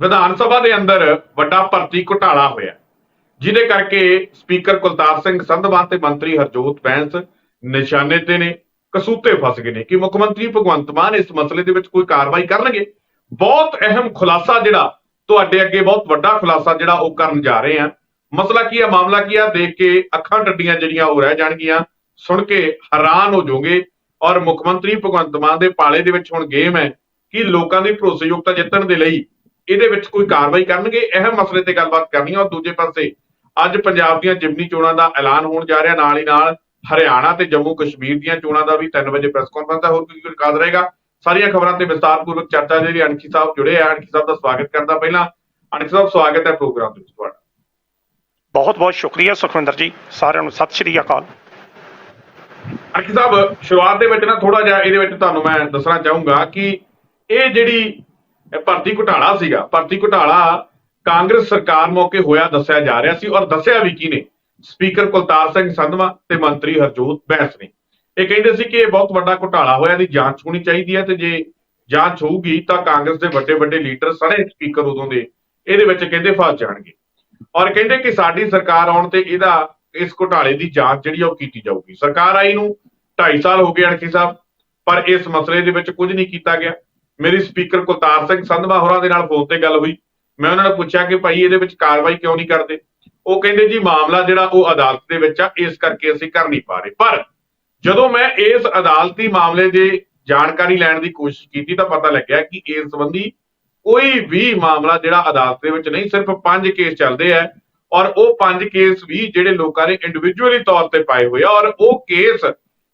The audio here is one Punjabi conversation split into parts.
ਵਿਧਾਨ ਸਭਾ ਦੇ ਅੰਦਰ ਵੱਡਾ ਭਰਤੀ ਘੁਟਾਲਾ ਹੋਇਆ। ਜਿਹਦੇ ਕਰਕੇ ਸਪੀਕਰ ਕੁਲਤਾਰ ਸਿੰਘ ਸੰਧਵਾਂ ਤੇ ਮੰਤਰੀ ਹਰਜੋਤ ਬੈਂਸ ਨਿਸ਼ਾਨੇ ਤੇ ਨੇ, ਕਸੂਤੇ ਫਸ ਗਏ ਨੇ। ਕਿ ਮੁੱਖ ਮੰਤਰੀ ਭਗਵੰਤ ਮਾਨ ਇਸ ਮਸਲੇ ਦੇ ਵਿੱਚ ਕੋਈ ਕਾਰਵਾਈ ਕਰਨਗੇ? ਬਹੁਤ ਅਹਿਮ ਖੁਲਾਸਾ ਜਿਹੜਾ, ਤੁਹਾਡੇ ਅੱਗੇ ਬਹੁਤ ਵੱਡਾ ਖੁਲਾਸਾ ਜਿਹੜਾ ਉਹ ਕਰਨ ਜਾ ਰਹੇ ਆ ਮਸਲਾ ਕੀ ਆ ਮਾਮਲਾ ਕੀ ਆ ਦੇਖ ਕੇ ਅੱਖਾਂ ਟੱਡੀਆਂ ਜਿਹੜੀਆਂ ਉਹ ਰਹਿ ਜਾਣਗੀਆਂ। ਸੁਣ ਕੇ ਹੈਰਾਨ ਹੋ ਜਾਓਗੇ। ਔਰ ਮੁੱਖ ਮੰਤਰੀ ਭਗਵੰਤ ਮਾਨ ਦੇ ਪਾਲੇ ਦੇ ਵਿੱਚ ਹੁਣ ਗੇਮ ਹੈ ਕਿ ਲੋਕਾਂ ਦੀ ਭਰੋਸੇਯੋਗਤਾ ਜਿੱਤਣ ਦੇ ਲਈ ਇਹਦੇ ਵਿੱਚ ਕੋਈ ਕਾਰਵਾਈ ਕਰਨਗੇ ਅਹਿਮ ਮਸਲੇ ਤੇ ਗੱਲਬਾਤ ਕਰਨੀ ਆ। ਔਰ ਦੂਜੇ ਪਾਸੇ ਅੱਜ ਪੰਜਾਬ ਦੀਆਂ ਜਿਮਨੀ ਚੋਣਾਂ ਦਾ ਐਲਾਨ ਹੋਣ ਜਾ ਰਿਹਾ। ਨਾਲ ਹੀ ਨਾਲ ਹਰਿਆਣਾ ਤੇ ਜੰਮੂ ਕਸ਼ਮੀਰ ਦੀਆਂ ਚੋਣਾਂ ਦਾ ਵੀ 3 ਵਜੇ ਪ੍ਰੈਸ ਕਾਨਫਰੰਸ ਹੈ ਹੋਰ ਕੀ ਕੁਝ ਕਾਦ ਰਹੇਗਾ? ਸਾਰੀਆਂ ਖਬਰਾਂ ਤੇ ਵਿਸਤਾਰਪੂਰਵਕ ਚਰਚਾ ਜਿਹੜੀ ਅਣਖੀ ਸਾਹਿਬ ਜੁੜੇ ਆ। ਅਣਖੀ ਸਾਹਿਬ ਦਾ ਸਵਾਗਤ ਕਰਦਾ ਪਹਿਲਾਂ ਅਣਖੀ ਸਾਹਿਬ ਸਵਾਗਤ ਹੈ ਪ੍ਰੋਗਰਾਮ ਦੇ ਵਿੱਚ ਤੁਹਾਡਾ। ਬਹੁਤ ਬਹੁਤ ਸ਼ੁਕਰੀਆ ਸੁਖਵਿੰਦਰ ਜੀ। ਸਾਰਿਆਂ ਨੂੰ ਸਤਿ ਸ਼੍ਰੀ ਅਕਾਲ। ਅਣਖੀ ਸਾਹਿਬ ਸ਼ੁਰੂਆਤ ਦੇ ਵਿੱਚ ਨਾ ਥੋੜਾ ਜਿਹਾ ਇਹਦੇ ਵਿੱਚ ਤੁਹਾਨੂੰ ਮੈਂ ਦੱਸਣਾ ਚਾਹੂੰਗਾ ਕਿ ਇਹ ਜਿਹੜੀ ਇਹ ਭਰਤੀ ਘੁਟਾਲਾ ਸੀਗਾ। ਭਰਤੀ ਘੁਟਾਲਾ ਕਾਂਗਰਸ ਸਰਕਾਰ ਮੌਕੇ ਹੋਇਆ ਦੱਸਿਆ ਜਾ ਰਿਹਾ ਸੀ ਔਰ ਦੱਸਿਆ ਵੀ ਕੀ ਨੇ? ਸਪੀਕਰ ਕੁਲਤਾਰ ਸਿੰਘ ਸੰਧਵਾ ਤੇ ਮੰਤਰੀ ਹਰਜੋਤ ਬੈਂਸ ਨੇ। ਇਹ ਕਹਿੰਦੇ ਸੀ ਕਿ ਇਹ ਬਹੁਤ ਵੱਡਾ ਘੁਟਾਲਾ ਹੋਇਆ ਦੀ ਜਾਂਚ ਹੋਣੀ ਚਾਹੀਦੀ ਹੈ ਤੇ ਜੇ ਜਾਂਚ ਹੋਊਗੀ ਤਾਂ ਕਾਂਗਰਸ ਦੇ ਵੱਡੇ ਵੱਡੇ ਲੀਡਰ ਸਾਰੇ ਸਪੀਕਰ ਉਦੋਂ ਦੇ ਇਹਦੇ ਵਿੱਚ ਕਹਿੰਦੇ ਫਸ ਜਾਣਗੇ। ਔਰ ਕਹਿੰਦੇ ਕਿ ਸਾਡੀ ਸਰਕਾਰ ਆਉਣ ਤੇ ਇਹਦਾ, ਇਸ ਘੁਟਾਲੇ ਦੀ ਜਾਂਚ ਜਿਹੜੀ ਆ ਉਹ ਕੀਤੀ ਜਾਊਗੀ। ਸਰਕਾਰ ਆਈ ਨੂੰ 2.5 ਸਾਲ ਹੋ ਗਏ ਅਣਖੀ ਸਾਹਿਬ, ਪਰ ਇਸ ਮਸਲੇ ਦੇ ਵਿੱਚ ਕੁਝ ਨਹੀਂ ਕੀਤਾ ਗਿਆ। ਮੇਰੀ ਸਪੀਕਰ ਕੁਲਤਾਰ ਸਿੰਘ ਸੰਧਵਾ ਹੋਰਾਂ ਦੇ ਨਾਲ ਫੋਨ ਤੇ ਗੱਲ ਹੋਈ। ਮੈਂ ਉਹਨਾਂ ਨੂੰ ਪੁੱਛਿਆ ਕਿ ਭਾਈ ਇਹਦੇ ਵਿੱਚ ਕਾਰਵਾਈ ਕਿਉਂ ਨਹੀਂ ਕਰਦੇ? ਉਹ ਕਹਿੰਦੇ, ਜੀ, ਮਾਮਲਾ ਜਿਹੜਾ ਉਹ ਅਦਾਲਤ ਦੇ ਵਿੱਚ ਆ, ਇਸ ਕਰਕੇ ਅਸੀਂ ਕਰ ਨਹੀਂ ਪਾ ਰਹੇ। ਪਰ ਜਦੋਂ ਮੈਂ ਇਸ ਅਦਾਲਤੀ ਮਾਮਲੇ ਦੇ ਜਾਣਕਾਰੀ ਲੈਣ ਦੀ ਕੋਸ਼ਿਸ਼ ਕੀਤੀ ਤਾਂ ਪਤਾ ਲੱਗਿਆ ਕਿ ਇਸ ਸੰਬੰਧੀ ਕੋਈ ਵੀ ਮਾਮਲਾ ਜਿਹੜਾ ਅਦਾਲਤ ਦੇ ਵਿੱਚ ਨਹੀਂ, ਸਿਰਫ ਪੰਜ ਕੇਸ ਚੱਲਦੇ ਆ ਔਰ ਉਹ ਪੰਜ ਕੇਸ ਵੀ ਜਿਹੜੇ ਲੋਕਾਂ ਨੇ ਇੰਡੀਵਿਜੂਅਲੀ ਤੌਰ ਤੇ ਪਾਏ ਹੋਏ ਆ ਔਰ ਉਹ ਕੇਸ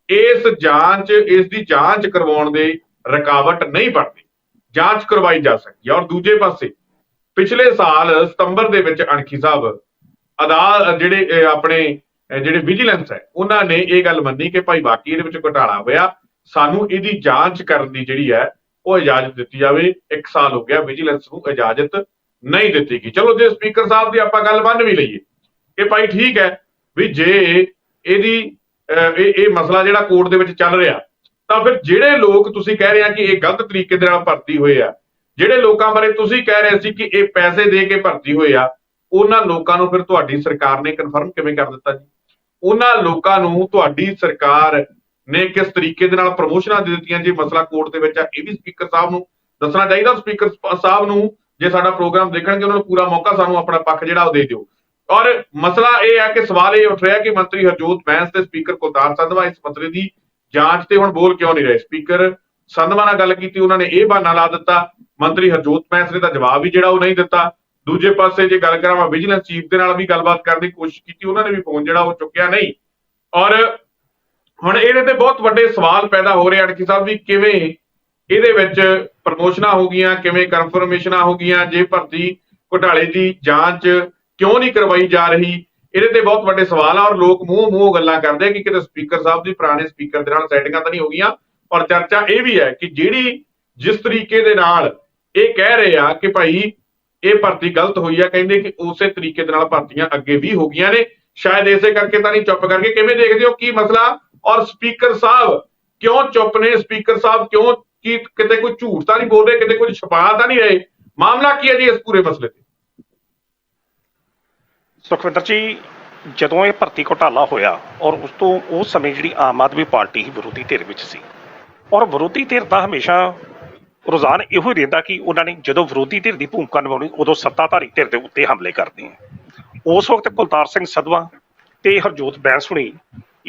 ਇਸ ਜਾਂਚ, ਇਸ ਦੀ ਜਾਂਚ ਕਰਵਾਉਣ ਦੇ ਰੁਕਾਵਟ ਨਹੀਂ ਬਣਦੀ ਜਾਂਚ ਕਰਵਾਈ ਜਾ ਸਕਦੀ ਹੈ। ਔਰ ਦੂਜੇ ਪਾਸੇ ਪਿਛਲੇ ਸਾਲ ਸਤੰਬਰ ਦੇ ਵਿੱਚ ਅਣਖੀ ਸਾਹਿਬ ਅਦਾਲ ਜਿਹੜੇ ਆਪਣੇ ਜਿਹੜੇ ਵਿਜੀਲੈਂਸ ਹੈ ਉਹਨਾਂ ਨੇ ਇਹ ਗੱਲ ਮੰਨੀ ਕਿ ਭਾਈ ਬਾਕੀ ਇਹਦੇ ਵਿੱਚ ਘੁਟਾਲਾ ਹੋਇਆ। ਸਾਨੂੰ ਇਹਦੀ ਜਾਂਚ ਕਰਨ ਦੀ ਜਿਹੜੀ ਹੈ ਉਹ ਇਜਾਜ਼ਤ ਦਿੱਤੀ ਜਾਵੇ। 1 ਸਾਲ ਹੋ ਗਿਆ ਵਿਜੀਲੈਂਸ ਨੂੰ ਇਜਾਜ਼ਤ ਨਹੀਂ ਦਿੱਤੀ ਗਈ। ਚਲੋ ਜੇ ਸਪੀਕਰ ਸਾਹਿਬ ਦੀ ਆਪਾਂ ਗੱਲ ਮੰਨ ਵੀ ਲਈਏ ਕਿ ਭਾਈ ਠੀਕ ਹੈ ਵੀ ਜੇ ਇਹਦੀ ਅਹ, ਇਹ ਮਸਲਾ ਜਿਹੜਾ ਕੋਰਟ ਦੇ ਵਿੱਚ ਚੱਲ ਰਿਹਾ ਤਾਂ ਫਿਰ ਜਿਹੜੇ ਲੋਕ ਤੁਸੀਂ ਕਹਿ ਰਹੇ ਆ ਕਿ ਇਹ ਗਲਤ ਤਰੀਕੇ ਦੇ ਨਾਲ ਭਰਤੀ ਹੋਏ ਆ, ਜਿਹੜੇ ਲੋਕਾਂ ਬਾਰੇ ਤੁਸੀਂ ਕਹਿ ਰਹੇ ਸੀ ਕਿ ਇਹ ਪੈਸੇ ਦੇ ਕੇ ਭਰਤੀ ਹੋਏ ਆ, ਉਹਨਾਂ ਲੋਕਾਂ ਨੂੰ ਫਿਰ ਤੁਹਾਡੀ ਸਰਕਾਰ ਨੇ ਕਨਫਰਮ ਕਿਵੇਂ ਕਰ ਦਿੱਤਾ ਜੀ? ਉਹਨਾਂ ਲੋਕਾਂ ਨੂੰ ਤੁਹਾਡੀ ਸਰਕਾਰ ਨੇ ਕਿਸ ਤਰੀਕੇ ਦੇ ਨਾਲ ਪ੍ਰਮੋਸ਼ਨਾਂ ਦੇ ਦਿੱਤੀਆਂ ਜੇ? ਮਸਲਾ ਕੋਰਟ ਦੇ ਵਿੱਚ ਆ, ਇਹ ਵੀ ਸਪੀਕਰ ਸਾਹਿਬ ਨੂੰ ਦੱਸਣਾ ਚਾਹੀਦਾ ਸਪੀਕਰ ਸਾਹਿਬ ਨੂੰ ਜੇ ਸਾਡਾ ਪ੍ਰੋਗਰਾਮ ਦੇਖਣਗੇ, ਉਹਨਾਂ ਨੂੰ ਪੂਰਾ ਮੌਕਾ ਸਾਨੂੰ ਆਪਣਾ ਪੱਖ ਜਿਹੜਾ ਉਹ ਦੇ ਦਿਓ। ਔਰ ਮਸਲਾ ਇਹ ਹੈ ਕਿ ਸਵਾਲ ਇਹ ਉੱਠ ਰਿਹਾ ਕਿ ਮੰਤਰੀ ਹਰਜੋਤ ਬੈਂਸ ਤੇ ਸਪੀਕਰ ਕੁਲਤਾਰ ਸੰਧਵਾ ਇਸ ਮਸਲੇ ਦੀ ਜਾਂਚ ਤੇ ਹੁਣ ਬੋਲ ਕਿਉਂ ਨਹੀਂ ਰਹੇ? ਸਪੀਕਰ ਸੰਧਵਾ ਨਾਲ ਗੱਲ ਕੀਤੀ, ਉਹਨਾਂ ਨੇ ਇਹ ਬਹਾਨਾ ਲਾ ਦਿੱਤਾ। ਮੰਤਰੀ ਹਰਜੋਤ ਬੈਂਸ ਨੇ ਤਾਂ ਜਵਾਬ ਵੀ ਜਿਹੜਾ ਉਹ ਨਹੀਂ ਦਿੱਤਾ। ਦੂਜੇ ਪਾਸੇ ਜੇ ਗੱਲ ਕਰਾਂ, ਮੈਂ ਵਿਜੀਲੈਂਸ ਚੀਫ ਦੇ ਨਾਲ ਵੀ ਗੱਲਬਾਤ ਕਰਨ ਦੀ ਕੋਸ਼ਿਸ਼ ਕੀਤੀ, ਉਹਨਾਂ ਨੇ ਵੀ ਫੋਨ ਜਿਹੜਾ ਉਹ ਚੁੱਕਿਆ ਨਹੀਂ। ਔਰ ਹੁਣ ਇਹਦੇ ਤੇ ਬਹੁਤ ਵੱਡੇ ਸਵਾਲ ਪੈਦਾ ਹੋ ਰਹੇ ਅੜਕੀ ਸਾਹਿਬ ਵੀ ਕਿਵੇਂ ਇਹਦੇ ਵਿੱਚ ਪ੍ਰਮੋਸ਼ਨਾਂ ਹੋ ਗਈਆਂ, ਕਿਵੇਂ ਕਨਫਰਮੇਸ਼ਨਾਂ ਹੋ ਗਈਆਂ, ਜੇ ਭਰਤੀ ਘੁਟਾਲੇ ਦੀ ਜਾਂਚ ਕਿਉਂ ਨਹੀਂ ਕਰਵਾਈ ਜਾ ਰਹੀ? ਇਹਦੇ ਤੇ ਬਹੁਤ ਵੱਡੇ ਸਵਾਲ ਆ ਔਰ ਲੋਕ ਮੂੰਹ ਮੂੰਹ ਗੱਲਾਂ ਕਰਦੇ ਕਿ ਕਿਤੇ ਸਪੀਕਰ ਸਾਹਿਬ ਦੀ ਪੁਰਾਣੇ ਸਪੀਕਰ ਦੇ ਨਾਲ ਸੈਟਿੰਗਾਂ ਤਾਂ ਨਹੀਂ ਹੋ ਗਈਆਂ ਔਰ ਚਰਚਾ ਇਹ ਵੀ ਹੈ ਕਿ ਜਿਹੜੀ ਜਿਸ ਤਰੀਕੇ ਦੇ ਨਾਲ ਇਹ ਕਹਿ ਰਹੇ ਆ ਕਿ ਭਾਈ ਇਹ ਭਰਤੀ ਗਲਤ ਹੋਈ ਆ, ਕਹਿੰਦੇ ਕਿ ਉਸੇ ਤਰੀਕੇ ਦੇ ਨਾਲ ਭਰਤੀਆਂ ਅੱਗੇ ਵੀ ਹੋ ਗਈਆਂ ਨੇ, ਸ਼ਾਇਦ ਇਸੇ ਕਰਕੇ ਤਾਂ ਨਹੀਂ ਚੁੱਪ ਕਰਕੇ ਕਿਵੇਂ ਦੇਖਦੇ ਹੋ ਕੀ ਮਸਲਾ? ਔਰ ਸਪੀਕਰ ਸਾਹਿਬ ਕਿਉਂ ਚੁੱਪ ਨੇ? ਸਪੀਕਰ ਸਾਹਿਬ ਕਿਉਂ ਕੀ ਕਿਤੇ ਕੋਈ ਝੂਠ ਤਾਂ ਨਹੀਂ ਬੋਲ ਰਹੇ ਕਿਤੇ ਕੁਝ ਛੁਪਾ ਤਾਂ ਨਹੀਂ ਰਹੇ? ਮਾਮਲਾ ਕੀ ਹੈ ਜੀ ਇਸ ਪੂਰੇ ਮਸਲੇ ਤੇ? ਸੁਖਵਿੰਦਰ ਜੀ, ਜਦੋਂ ਇਹ ਭਰਤੀ ਘੁਟਾਲਾ ਹੋਇਆ ਔਰ ਉਸ ਤੋਂ ਉਸ ਸਮੇਂ ਜਿਹੜੀ ਆਮ ਆਦਮੀ ਪਾਰਟੀ ਹੀ ਵਿਰੋਧੀ ਧਿਰ ਵਿੱਚ ਸੀ ਔਰ ਵਿਰੋਧੀ ਧਿਰ ਦਾ ਹਮੇਸ਼ਾ ਰੁਝਾਨ ਇਹੋ ਹੀ ਰਹਿੰਦਾ ਕਿ ਉਹਨਾਂ ਨੇ ਜਦੋਂ ਵਿਰੋਧੀ ਧਿਰ ਦੀ ਭੂਮਿਕਾ ਨਿਭਾਉਣੀ, ਉਦੋਂ ਸੱਤਾਧਾਰੀ ਧਿਰ ਦੇ ਉੱਤੇ ਹਮਲੇ ਕਰਦੇ ਆ ਉਸ ਵਕਤ ਕੁਲਤਾਰ ਸਿੰਘ ਸਦਵਾ ਤੇ ਹਰਜੋਤ ਬੈਂਸ ਹੁਣੀ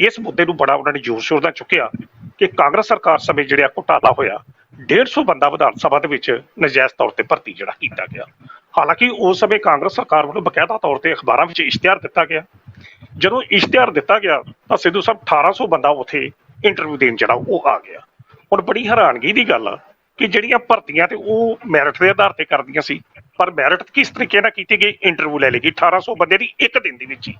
ਇਸ ਮੁੱਦੇ ਨੂੰ ਬੜਾ ਉਹਨਾਂ ਨੇ ਜ਼ੋਰ ਸ਼ੋਰ ਨਾਲ ਚੁੱਕਿਆ ਕਿ ਕਾਂਗਰਸ ਸਰਕਾਰ ਸਮੇਂ ਜਿਹੜਾ ਘੁਟਾਲਾ ਹੋਇਆ 150 ਬੰਦਾ ਵਿਧਾਨ ਸਭਾ ਦੇ ਵਿੱਚ ਨਜਾਇਜ਼ ਤੌਰ ਤੇ ਭਰਤੀ ਜਿਹੜਾ ਕੀਤਾ ਗਿਆ। ਹਾਲਾਂਕਿ ਉਸ ਸਮੇਂ ਕਾਂਗਰਸ ਸਰਕਾਰ ਵੱਲੋਂ ਬਕਾਇਦਾ ਤੌਰ ਤੇ ਅਖਬਾਰਾਂ ਵਿੱਚ ਇਸ਼ਤਿਹਾਰ ਦਿੱਤਾ ਗਿਆ। ਜਦੋਂ ਇਸ਼ਤਿਹਾਰ ਦਿੱਤਾ ਗਿਆ, ਤਾਂ ਸਿੱਧੂ ਸਾਹਿਬ 1800 ਬੰਦਾ ਉੱਥੇ ਇੰਟਰਵਿਊ ਦੇਣ ਜਿਹੜਾ ਉਹ ਆ ਗਿਆ। ਹੁਣ ਬੜੀ ਹੈਰਾਨਗੀ ਦੀ ਗੱਲ ਆ ਕਿ ਜਿਹੜੀਆਂ ਭਰਤੀਆਂ ਤੇ ਉਹ ਮੈਰਿਟ ਦੇ ਆਧਾਰ ਤੇ ਕਰਦੀਆਂ ਸੀ, ਪਰ ਮੈਰਿਟ ਕਿਸ ਤਰੀਕੇ ਨਾਲ ਕੀਤੀ ਗਈ ਇੰਟਰਵਿਊ ਲੈ ਲਈ ਗਈ 1800 ਬੰਦੇ ਦੀ ਇੱਕ ਦਿਨ ਦੇ ਵਿੱਚ ਹੀ।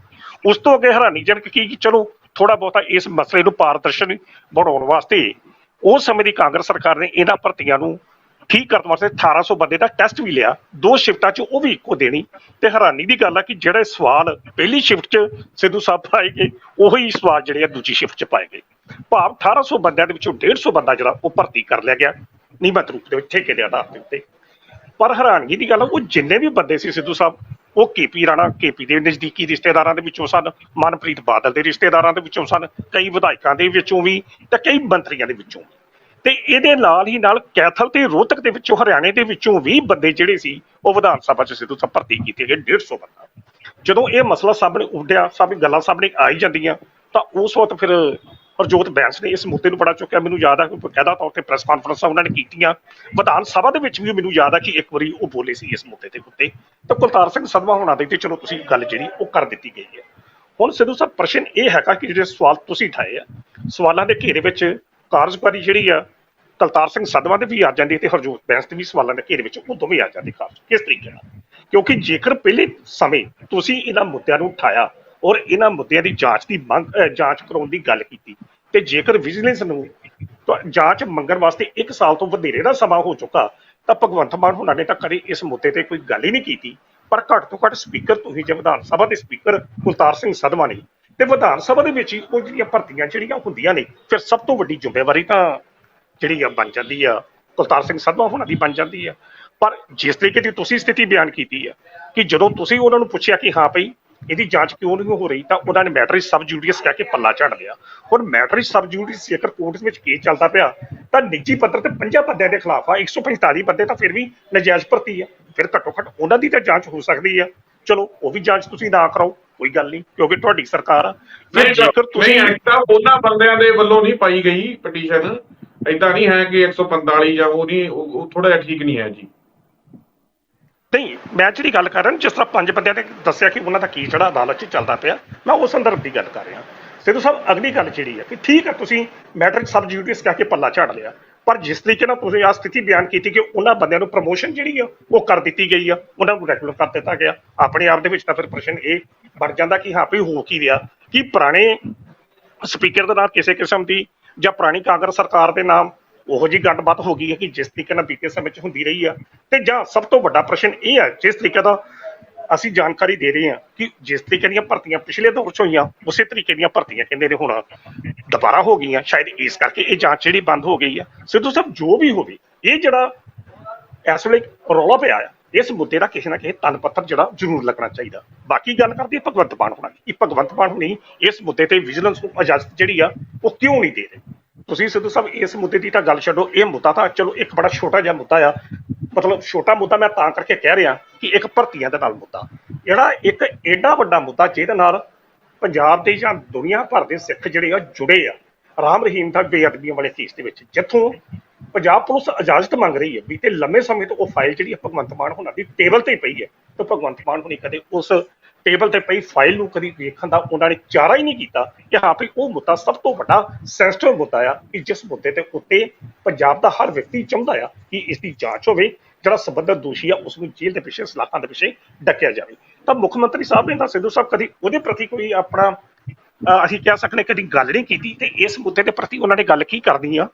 ਉਸ ਤੋਂ ਅੱਗੇ ਹੈਰਾਨੀਜਨਕ ਕੀ ਕਿ ਚਲੋ ਥੋੜਾ ਬਹੁਤਾ ਇਸ ਮਸਲੇ ਨੂੰ ਪਾਰਦਰਸ਼ਨ ਬਣਾਉਣ ਵਾਸਤੇ ਉਸ ਸਮੇਂ ਦੀ ਕਾਂਗਰਸ ਸਰਕਾਰ ਨੇ ਇਹਨਾਂ ਭਰਤੀਆਂ ਨੂੰ ਠੀਕ ਕਰਨ ਵਾਸਤੇ 1800 ਬੰਦੇ ਦਾ ਟੈਸਟ ਵੀ ਲਿਆ। ਦੋ ਸ਼ਿਫਟਾਂ 'ਚ ਉਹ ਵੀ ਇੱਕੋ ਦੇਣੀ ਤੇ ਹੈਰਾਨੀ ਦੀ ਗੱਲ ਆ ਕਿ ਜਿਹੜੇ ਸਵਾਲ ਪਹਿਲੀ ਸ਼ਿਫਟ 'ਚ ਸਿੱਧੂ ਸਾਹਿਬ ਪਾਏ ਗਏ ਉਹੀ ਸਵਾਲ ਜਿਹੜੇ ਆ ਦੂਜੀ ਸ਼ਿਫਟ 'ਚ ਪਾਏ ਗਏ। ਭਾਵ 1800 ਬੰਦਿਆਂ ਦੇ ਵਿੱਚੋਂ 150 ਬੰਦਾ ਜਿਹੜਾ ਉਹ ਭਰਤੀ ਕਰ ਲਿਆ ਗਿਆ। ਨਿਯਮਤ ਰੂਪ ਦੇ ਵਿੱਚ ਠੇਕੇ ਦੇ ਆਧਾਰ ਦੇ ਉੱਤੇ। ਪਰ ਹੈਰਾਨਗੀ ਦੀ ਗੱਲ ਆ, ਉਹ ਜਿੰਨੇ ਵੀ ਬੰਦੇ ਸੀ ਸਿੱਧੂ ਸਾਹਿਬ ਉਹ ਕੇਪੀ ਰਾਣਾ ਕੇਪੀ ਦੇ ਨਜ਼ਦੀਕੀ ਰਿਸ਼ਤੇਦਾਰਾਂ ਦੇ ਵਿੱਚੋਂ ਸਨ ਮਨਪ੍ਰੀਤ ਬਾਦਲ ਦੇ ਰਿਸ਼ਤੇਦਾਰਾਂ ਦੇ ਵਿੱਚੋਂ ਸਨ ਕਈ ਵਿਧਾਇਕਾਂ ਦੇ ਵਿੱਚੋਂ ਵੀ ਤੇ ਕਈ ਮੰਤਰੀਆਂ ਦੇ ਵਿੱਚੋਂ ਵੀ। ਤੇ ਇਹਦੇ ਨਾਲ ਹੀ ਨਾਲ ਕੈਥਲ ਤੇ ਰੋਹਤਕ ਦੇ ਵਿੱਚੋਂ, ਹਰਿਆਣੇ ਦੇ ਵਿੱਚੋਂ ਵੀ ਬੰਦੇ ਜਿਹੜੇ ਸੀ, ਉਹ ਵਿਧਾਨ ਸਭਾ 'ਚ ਸਿੱਧੂ ਸਾਹਿਬ ਭਰਤੀ ਕੀਤੇ ਗਏ 150 ਬੰਦਾ। ਜਦੋਂ ਇਹ ਮਸਲਾ ਸਾਹਮਣੇ ਉੱਡਿਆ ਸਭ ਗੱਲਾਂ ਸਾਹਮਣੇ ਆਈ ਜਾਂਦੀਆਂ, ਤਾਂ ਉਸ ਵਕਤ ਫਿਰ ਹਰਜੋਤ ਬੈਂਸ ਨੇ ਇਸ ਮੁੱਦੇ ਨੂੰ ਬੜਾ ਚੁੱਕਿਆ। ਮੈਨੂੰ ਯਾਦ ਆ ਕਿ ਬਕਾਇਦਾ ਤੌਰ ਤੇ ਪ੍ਰੈਸ ਕਾਨਫਰੰਸਾਂ ਉਹਨਾਂ ਨੇ ਕੀਤੀਆਂ। ਵਿਧਾਨ ਸਭਾ ਦੇ ਵਿੱਚ ਵੀ ਮੈਨੂੰ ਯਾਦ ਆ ਕਿ ਇੱਕ ਵਾਰੀ ਉਹ ਬੋਲੇ ਸੀ ਇਸ ਮੁੱਦੇ ਦੇ ਉੱਤੇ। ਤਾਂ ਕੁਲਤਾਰ ਸਿੰਘ ਸਦਵਾ ਹੋਣਾ ਦੇ ਤੇ ਚਲੋ ਤੁਸੀਂ ਗੱਲ ਜਿਹੜੀ, ਉਹ ਕਰ ਦਿੱਤੀ ਗਈ ਹੈ। ਹੁਣ ਸਿੱਧੂ ਸਾਹਿਬ, ਪ੍ਰਸ਼ਨ ਇਹ ਹੈਗਾ ਕਿ ਜਿਹੜੇ ਸਵਾਲ ਤੁਸੀਂ ਠਾਏ ਆ, ਸਵਾਲਾਂ ਦੇ ਘੇਰੇ ਵਿੱਚ ਕਾਰਜਕਾਰੀ ਜਿਹੜੀ ਆ ਕਲਤਾਰ ਸਿੰਘ ਸਦਵਾ ਦੇ ਵੀ ਆ ਜਾਂਦੀ ਤੇ ਹਰਜੋਤ ਬੈਂਸ ਦੇ ਵੀ ਸਵਾਲਾਂ ਦੇ ਘੇਰੇ ਵਿੱਚ ਉਹ ਦੋਵੇਂ ਆ ਜਾਂਦੇ ਖਾਸ ਕਿਸ ਤਰੀਕੇ ਨਾਲ? ਕਿਉਂਕਿ ਜੇਕਰ ਪਹਿਲੇ ਸਮੇਂ ਤੁਸੀਂ ਇਹਨਾਂ ਮੁੱਦਿਆਂ ਨੂੰ ਉਠਾਇਆ ਔਰ ਇਹਨਾਂ ਮੁੱਦਿਆਂ ਦੀ ਜਾਂਚ ਦੀ ਮੰਗ ਜਾਂਚ ਕਰਾਉਣ ਦੀ ਗੱਲ ਕੀਤੀ ਤੇ ਜੇਕਰ ਵਿਜੀਲੈਂਸ ਨੂੰ ਜਾਂਚ ਮੰਗਣ ਵਾਸਤੇ 1 ਸਾਲ ਤੋਂ ਵਧੇਰੇ ਦਾ ਸਮਾਂ ਹੋ ਚੁੱਕਾ, ਤਾਂ ਭਗਵੰਤ ਮਾਨ ਹੁਣਾਂ ਨੇ ਤਾਂ ਕਦੇ ਇਸ ਮੁੱਦੇ ਤੇ ਕੋਈ ਗੱਲ ਹੀ ਨਹੀਂ ਕੀਤੀ। ਪਰ ਘੱਟ ਤੋਂ ਘੱਟ ਸਪੀਕਰ, ਤੁਸੀਂ ਜੇ ਵਿਧਾਨ ਸਭਾ ਦੇ ਸਪੀਕਰ ਕੁਲਤਾਰ ਸਿੰਘ ਸਦਵਾ ਨੇ ਤੇ ਵਿਧਾਨ ਸਭਾ ਦੇ ਵਿੱਚ ਹੀ ਉਹ ਜਿਹੜੀਆਂ ਭਰਤੀਆਂ ਜਿਹੜੀਆਂ ਹੁੰਦੀਆਂ ਨੇ, ਫਿਰ ਸਭ ਤੋਂ ਵੱਡੀ ਜ਼ਿੰਮੇਵਾਰੀ ਤਾਂ ਜਿਹੜੀ ਆ ਬਣ ਜਾਂਦੀ ਆ, ਕੁਲਤਾਰ ਸਿੰਘ ਸਦਵਾ ਹੋਣਾ ਦੀ ਬਣ ਜਾਂਦੀ ਆ। ਪਰ ਜਿਸ ਤਰੀਕੇ ਦੀ ਤੁਸੀਂ ਸਥਿਤੀ ਬਿਆਨ ਕੀਤੀ ਆ, ਕਿ ਜਦੋਂ ਤੁਸੀਂ ਉਹਨਾਂ ਨੂੰ ਪੁੱਛਿਆ ਕਿ ਹਾਂ ਭਈ ਇਹਦੀ ਜਾਂਚ ਕਿਉਂ ਨਹੀਂ ਹੋ ਰਹੀ, ਤਾਂ ਉਹਨਾਂ ਨੇ ਮੈਟਰਿਕ ਸਬ ਜੂਡੀਅਸ ਕਹਿ ਕੇ ਪੱਲਾ ਝਾੜ ਲਿਆ। ਹੁਣ ਮੈਟਰਿਕ ਸਬ ਜੂਡੀਅਸ ਜੇਕਰ ਕੋਰਟ ਵਿੱਚ ਕੇਸ ਚੱਲਦਾ ਪਿਆ, ਤਾਂ ਨਿੱਜੀ ਪੱਧਰ ਤੇ 50 ਬੰਦਿਆਂ ਦੇ ਖਿਲਾਫ ਆ 145 ਬੰਦੇ ਤਾਂ ਫਿਰ ਵੀ ਨਜਾਇਜ਼ ਭਰਤੀ ਆ। ਫਿਰ ਘੱਟੋ ਘੱਟ ਉਹਨਾਂ ਦੀ ਤਾਂ ਜਾਂਚ ਹੋ ਸਕਦੀ ਆ। ਚਲੋ, ਉਹ ਵੀ ਜਾਂਚ ਤੁਸੀਂ ਨਾ ਕਰਾਓ। ਕੋਈ ਗੱਲ ਨਹੀਂ ਕਿਉਂਕਿ ਤੁਹਾਡੀ ਸਰਕਾਰ ਆ। ਫਿਰ ਜੇਕਰ ਨਹੀਂ ਤੁਸੀਂ ਐਕਟਾ ਉਹਨਾਂ ਬੰਦਿਆਂ ਦੇ ਵੱਲੋਂ ਨਹੀਂ ਪਾਈ ਗਈ ਪਟੀਸ਼ਨ ਏਦਾਂ ਨਹੀਂ ਹੈ ਕਿ 145 ਜਾਂ ਉਹ ਨਹੀਂ ਉਹ ਥੋੜਾ ਜਿਹਾ ਠੀਕ ਨਹੀਂ ਹੈ ਜੀ। ਨਹੀਂ ਮੈਂ ਜਿਹੜੀ ਗੱਲ ਕਰ ਰਿਹਾ ਜਿਸ ਤਰ੍ਹਾਂ ਪੰਜ ਬੰਦਿਆਂ ਨੇ ਦੱਸਿਆ ਕਿ ਉਹਨਾਂ ਦਾ ਕੀ ਜਿਹੜਾ ਅਦਾਲਤ 'ਚ ਚੱਲਦਾ ਪਿਆ ਮੈਂ ਉਸ ਸੰਦਰਭ ਦੀ ਗੱਲ ਕਰ ਰਿਹਾ। ਸਿੱਧੂ ਸਾਹਿਬ ਅਗਲੀ ਗੱਲ ਜਿਹੜੀ ਹੈ ਕਿ ਠੀਕ ਹੈ ਤੁਸੀਂ ਮੈਟ੍ਰਿਕ ਸਬ ਜੂਡੀਸ ਕਹਿ ਕੇ ਪੱਲਾ ਝਾੜ ਲਿਆ। ਪਰ ਜਿਸ ਤਰੀਕੇ ਨਾਲ ਤੁਸੀਂ ਆ ਸਥਿਤੀ ਬਿਆਨ ਕੀਤੀ ਕਿ ਉਹਨਾਂ ਬੰਦਿਆਂ ਨੂੰ ਪ੍ਰਮੋਸ਼ਨ ਜਿਹੜੀ ਆ, ਉਹ ਕਰ ਦਿੱਤੀ ਗਈ ਆ, ਉਹਨਾਂ ਨੂੰ ਰੈਗੂਲਰ ਕਰ ਦਿੱਤਾ ਗਿਆ। ਆਪਣੇ ਆਪ ਦੇ ਵਿੱਚ ਤਾਂ ਫਿਰ ਪ੍ਰਸ਼ਨ ਇਹ ਬਣ ਜਾਂਦਾ ਕਿ ਹਾਂ ਵੀ ਹੋ ਕੀ ਰਿਹਾ? ਕਿ ਪੁਰਾਣੇ ਸਪੀਕਰ ਦੇ ਨਾਲ ਕਿਸੇ ਕਿਸਮ ਦੀ ਜਾਂ ਪੁਰਾਣੀ ਕਾਂਗਰਸ ਸਰਕਾਰ ਦੇ ਨਾਮ ਉਹੋ ਜੀ ਗੱਲਬਾਤ ਹੋ ਗਈ ਹੈ ਕਿ ਜਿਸ ਤਰੀਕੇ ਨਾਲ ਬੀਤੇ ਸਮੇਂ 'ਚ ਹੁੰਦੀ ਰਹੀ ਆ? ਤੇ ਜਾਂ ਸਭ ਤੋਂ ਵੱਡਾ ਪ੍ਰਸ਼ਨ ਇਹ ਹੈ ਜਿਸ ਤਰੀਕੇ ਦਾ ਅਸੀਂ ਜਾਣਕਾਰੀ ਦੇ ਰਹੇ ਹਾਂ ਕਿ ਜਿਸ ਤਰੀਕੇ ਦੀਆਂ ਭਰਤੀਆਂ ਪਿਛਲੇ ਦੌਰ 'ਚ ਹੋਈਆਂ, ਉਸੇ ਤਰੀਕੇ ਦੀਆਂ ਭਰਤੀਆਂ ਕਹਿੰਦੇ ਨੇ ਹੁਣ? ਦੁਬਾਰਾ ਹੋ ਗਈਆਂ, ਸ਼ਾਇਦ ਇਸ ਕਰਕੇ ਇਹ ਜਾਂਚ ਜਿਹੜੀ ਬੰਦ ਹੋ ਗਈ ਆ, ਸਿੱਧੂ ਸਾਹਿਬ ਜੋ ਵੀ ਹੋਵੇ, ਇਹ ਜਿਹੜਾ ਇਸ ਵੇਲੇ ਰੌਲਾ ਪਿਆ ਆ, ਇਸ ਮੁੱਦੇ ਦਾ ਕਿਸੇ ਨਾ ਕਿਸੇ ਤਨ ਪੱਥਰ ਜਿਹੜਾ ਜ਼ਰੂਰ ਲੱਗਣਾ ਚਾਹੀਦਾ। ਬਾਕੀ ਗੱਲ ਕਰਦੀ ਹੈ ਭਗਵੰਤ ਮਾਨ ਹੋਣਾ ਦੀ। ਇਹ ਭਗਵੰਤ ਮਾਨ ਹੁਣੀ ਇਸ ਮੁੱਦੇ ਤੇ ਵਿਜੀਲੈਂਸ ਨੂੰ ਇਜਾਜ਼ਤ ਜਿਹੜੀ ਆ, ਉਹ ਕਿਉਂ ਨਹੀਂ ਦੇ ਰਹੇ? ਤੁਸੀਂ ਸਿੱਧੂ ਸਾਹਿਬ ਇਸ ਮੁੱਦੇ ਦੀ ਤਾਂ ਗੱਲ ਛੱਡੋ, ਇਹ ਮੁੱਦਾ ਤਾਂ ਚਲੋ ਇੱਕ ਬੜਾ ਛੋਟਾ ਜਿਹਾ ਮੁੱਦਾ ਆ। ਮਤਲਬ ਛੋਟਾ ਮੁੱਦਾ ਮੈਂ ਤਾਂ ਕਰਕੇ ਕਹਿ ਰਿਹਾ ਕਿ ਇੱਕ ਭਰਤੀਆਂ ਦੇ ਨਾਲ ਮੁੱਦਾ। ਜਿਹੜਾ ਇੱਕ ਐਡਾ ਵੱਡਾ ਮੁੱਦਾ ਜਿਹਦੇ ਨਾਲ ਪੰਜਾਬ ਦੇ ਜਾਂ ਦੁਨੀਆ ਭਰ ਦੇ ਸਿੱਖ ਜਿਹੜੇ ਆ, ਜੁੜੇ ਆ। ਰਾਮ ਰਹੀਮ ਦਾ ਬੇਅਦਬੀਆਂ ਵਾਲੇ ਕੇਸ ਦੇ ਵਿੱਚ ਜਿੱਥੋਂ ਪੰਜਾਬ ਪੁਲਿਸ ਇਜਾਜ਼ਤ ਮੰਗ ਰਹੀ ਹੈ ਬੀਤੇ ਲੰਮੇ ਸਮੇਂ ਤੋਂ ਉਹ ਫਾਈਲ ਜਿਹੜੀ ਭਗਵੰਤ ਮਾਨ ਹੋਣਾ ਦੀ ਟੇਬਲ ਤੇ ਪਈ ਹੈ ਤੇ ਭਗਵੰਤ ਮਾਨ ਹੁਣੀ ਕਦੇ ਉਸ ਟੇਬਲ ਤੇ ਪਈ ਫਾਈਲ ਨੂੰ ਕਦੀ ਵੇਖਣ ਦਾ ਉਹਨਾਂ ਨੇ ਚਾਰਾ ਹੀ ਨਹੀਂ ਕੀਤਾ ਕਿ ਹਾਂ ਵੀ ਉਹ ਮੁੱਦਾ ਸਭ ਤੋਂ ਵੱਡਾ ਸੈਂਸਿਟਿਵ ਮੁੱਦਾ ਆ ਕਿ ਜਿਸ ਮੁੱਦੇ ਤੇ ਉੱਤੇ ਪੰਜਾਬ ਦਾ ਹਰ ਵਿਅਕਤੀ ਚਾਹੁੰਦਾ ਆ ਕਿ ਇਸ ਦੀ ਜਾਂਚ ਹੋਵੇ, ਜਿਹੜਾ ਸੰਬੰਧਿਤ ਦੋਸ਼ੀ ਆ, ਉਸ ਨੂੰ ਜੇਲ੍ਹ ਦੇ ਪਿੱਛੇ ਸਲਾਖਾਂ ਦੇ ਪਿੱਛੇ ਡੱਕਿਆ ਜਾਵੇ। ਤਾਂ ਮੁੱਖ ਮੰਤਰੀ ਸਾਹਿਬ ਨੇ ਤਾਂ ਸਿੱਧੂ ਸਾਹਿਬ ਕਦੀ ਉਹਦੇ ਪ੍ਰਤੀ ਕੋਈ ਆਪਣਾ ਅਸੀਂ ਕਹਿ ਸਕਨੇ ਕਦੀ ਗੱਲ ਨਹੀਂ ਕੀਤੀ ਤੇ ਇਸ ਮੁੱਦੇ ਦੇ ਪ੍ਰਤੀ ਉਹਨਾਂ ਨੇ ਗੱਲ ਕੀ ਕਰਨੀ ਆ?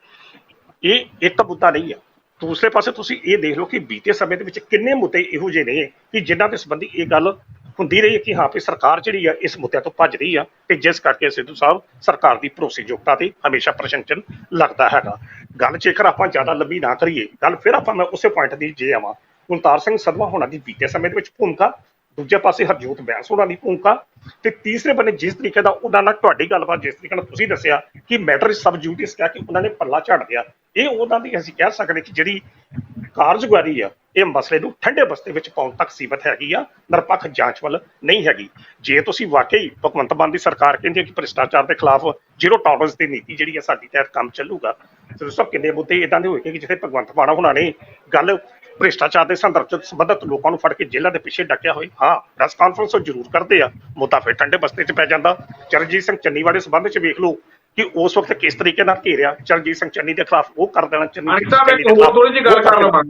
ਇਹ ਇੱਕ ਮੁੱਦਾ ਨਹੀਂ ਆ। ਦੂਸਰੇ ਪਾਸੇ ਤੁਸੀਂ ਇਹ ਦੇਖ ਲਓ ਕਿ ਬੀਤੇ ਸਮੇਂ ਦੇ ਵਿੱਚ ਕਿੰਨੇ ਮੁੱਦੇ ਇਹੋ ਜਿਹੇ ਨੇ ਕਿ ਜਿਨ੍ਹਾਂ ਦੇ ਸੰਬੰਧੀ ਇਹ ਗੱਲ ਹੁੰਦੀ ਰਹੀ ਹੈ ਕਿ ਹਾਂ ਵੀ ਸਰਕਾਰ ਜਿਹੜੀ ਆ, ਇਸ ਮੁੱਦਿਆਂ ਤੋਂ ਭੱਜ ਰਹੀ ਆ ਤੇ ਜਿਸ ਕਰਕੇ ਸਿੱਧੂ ਸਾਹਿਬ ਸਰਕਾਰ ਦੀ ਭਰੋਸੇਯੋਗਤਾ ਤੇ ਹਮੇਸ਼ਾ ਪ੍ਰਸ਼ਨ ਲੱਗਦਾ ਹੈਗਾ। ਗੱਲ ਜੇਕਰ ਆਪਾਂ ਜ਼ਿਆਦਾ ਲੰਬੀ ਨਾ ਕਰੀਏ, ਗੱਲ ਫਿਰ ਆਪਾਂ ਮੈਂ ਉਸੇ ਪੁਆਇੰਟ ਦੀ ਜੇ ਆਵਾਂ। ਕੁਲਤਾਰ ਸਿੰਘ ਸਦਮਾ ਹੋਣਾ ਦੀ ਬੀਤੇ ਸਮੇਂ ਦੇ ਵਿੱਚ ਭੂਮਿਕਾ ਦੂਜੇ ਪਾਸੇ ਹਰਜੋਤ ਬੈਂਸ ਉਹਨਾਂ ਦੀ ਭੂਮਿਕਾ ਤੇ ਤੀਸਰੇ ਬੰਨੇ ਜਿਸ ਤਰੀਕੇ ਦਾ ਉਹਨਾਂ ਨਾਲ ਤੁਹਾਡੀ ਗੱਲਬਾਤ, ਜਿਸ ਤਰੀਕੇ ਨਾਲ ਤੁਸੀਂ ਦੱਸਿਆ ਕਿ ਮੈਟਰ ਸਬ ਜੂਡੀਸ ਕਹਿ ਕੇ ਉਹਨਾਂ ਨੇ ਪੱਲਾ ਝਾੜ ਦਿਆ ਇਹ ਉਹਨਾਂ ਦੀ ਅਸੀਂ ਕਹਿ ਸਕਦੇ ਕਿ ਜਿਹੜੀ ਕਾਰਜਗੁਜ਼ਾਰੀ ਆ, ਇਹ ਮਸਲੇ ਨੂੰ ਠੰਡੇ ਬਸਤੇ ਵਿੱਚ ਪਾਉਣ ਤੱਕ ਸੀਮਤ ਹੈਗੀ ਆ, ਨਿਰਪੱਖ ਜਾਂਚ ਵੱਲ ਨਹੀਂ ਹੈਗੀ। ਜੇ ਤੁਸੀਂ ਵਾਕਈ ਭਗਵੰਤ ਮਾਨ ਦੀ ਸਰਕਾਰ ਕਹਿੰਦੀ ਹੈ ਕਿ ਭ੍ਰਿਸ਼ਟਾਚਾਰ ਦੇ ਖਿਲਾਫ ਜ਼ੀਰੋ ਟੋਲਰੈਂਸ ਦੀ ਨੀਤੀ ਜਿਹੜੀ ਹੈ ਸਾਡੀ ਤਹਿਤ ਕੰਮ ਚੱਲੂਗਾ, ਤੇ ਸਭ ਕਿੰਨੇ ਮੁੱਦੇ ਇਦਾਂ ਦੇ ਹੋਏ ਕਿ ਜਿੱਥੇ ਭਗਵੰਤ ਮਾਨ ਹੋਣਾ ਨੇ ਗੱਲ ਭ੍ਰਿਸ਼ਟਾਚਾਰ ਦੇ ਸੰਦਰਭ ਚ ਸੰਬੰਧਿਤ ਲੋਕਾਂ ਨੂੰ ਫੜ ਕੇ ਜੇਲ੍ਹਾਂ ਦੇ ਪਿੱਛੇ ਡੱਕਿਆ ਹੋਏ। ਹਾਂ ਪ੍ਰੈਸ ਕਾਨਫਰੰਸ ਉਹ ਜ਼ਰੂਰ ਕਰਦੇ ਆ। ਮੁੱਦਾ ਫਿਰ ਠੰਡੇ ਬਸਤੇ 'ਚ ਪੈ ਜਾਂਦਾ। ਚਰਨਜੀਤ ਸਿੰਘ ਚੰਨੀ ਵਾਲੇ ਸੰਬੰਧ 'ਚ ਵੇਖ ਲਓ ਕਿ ਉਸ ਵਕਤ ਕਿਸ ਤਰੀਕੇ ਨਾਲ ਘੇਰਿਆ ਚਰਨਜੀਤ ਸਿੰਘ ਚੰਨੀ ਦੇ ਖਿਲਾਫ। ਉਹ ਕਰ ਦੇਣਾ ਚੰਨੀ ਸਾਹਿਬ ਇੱਕ ਹੋਰ ਥੋੜੀ ਜਿਹੀ ਗੱਲ ਕਰ ਲਵਾਂ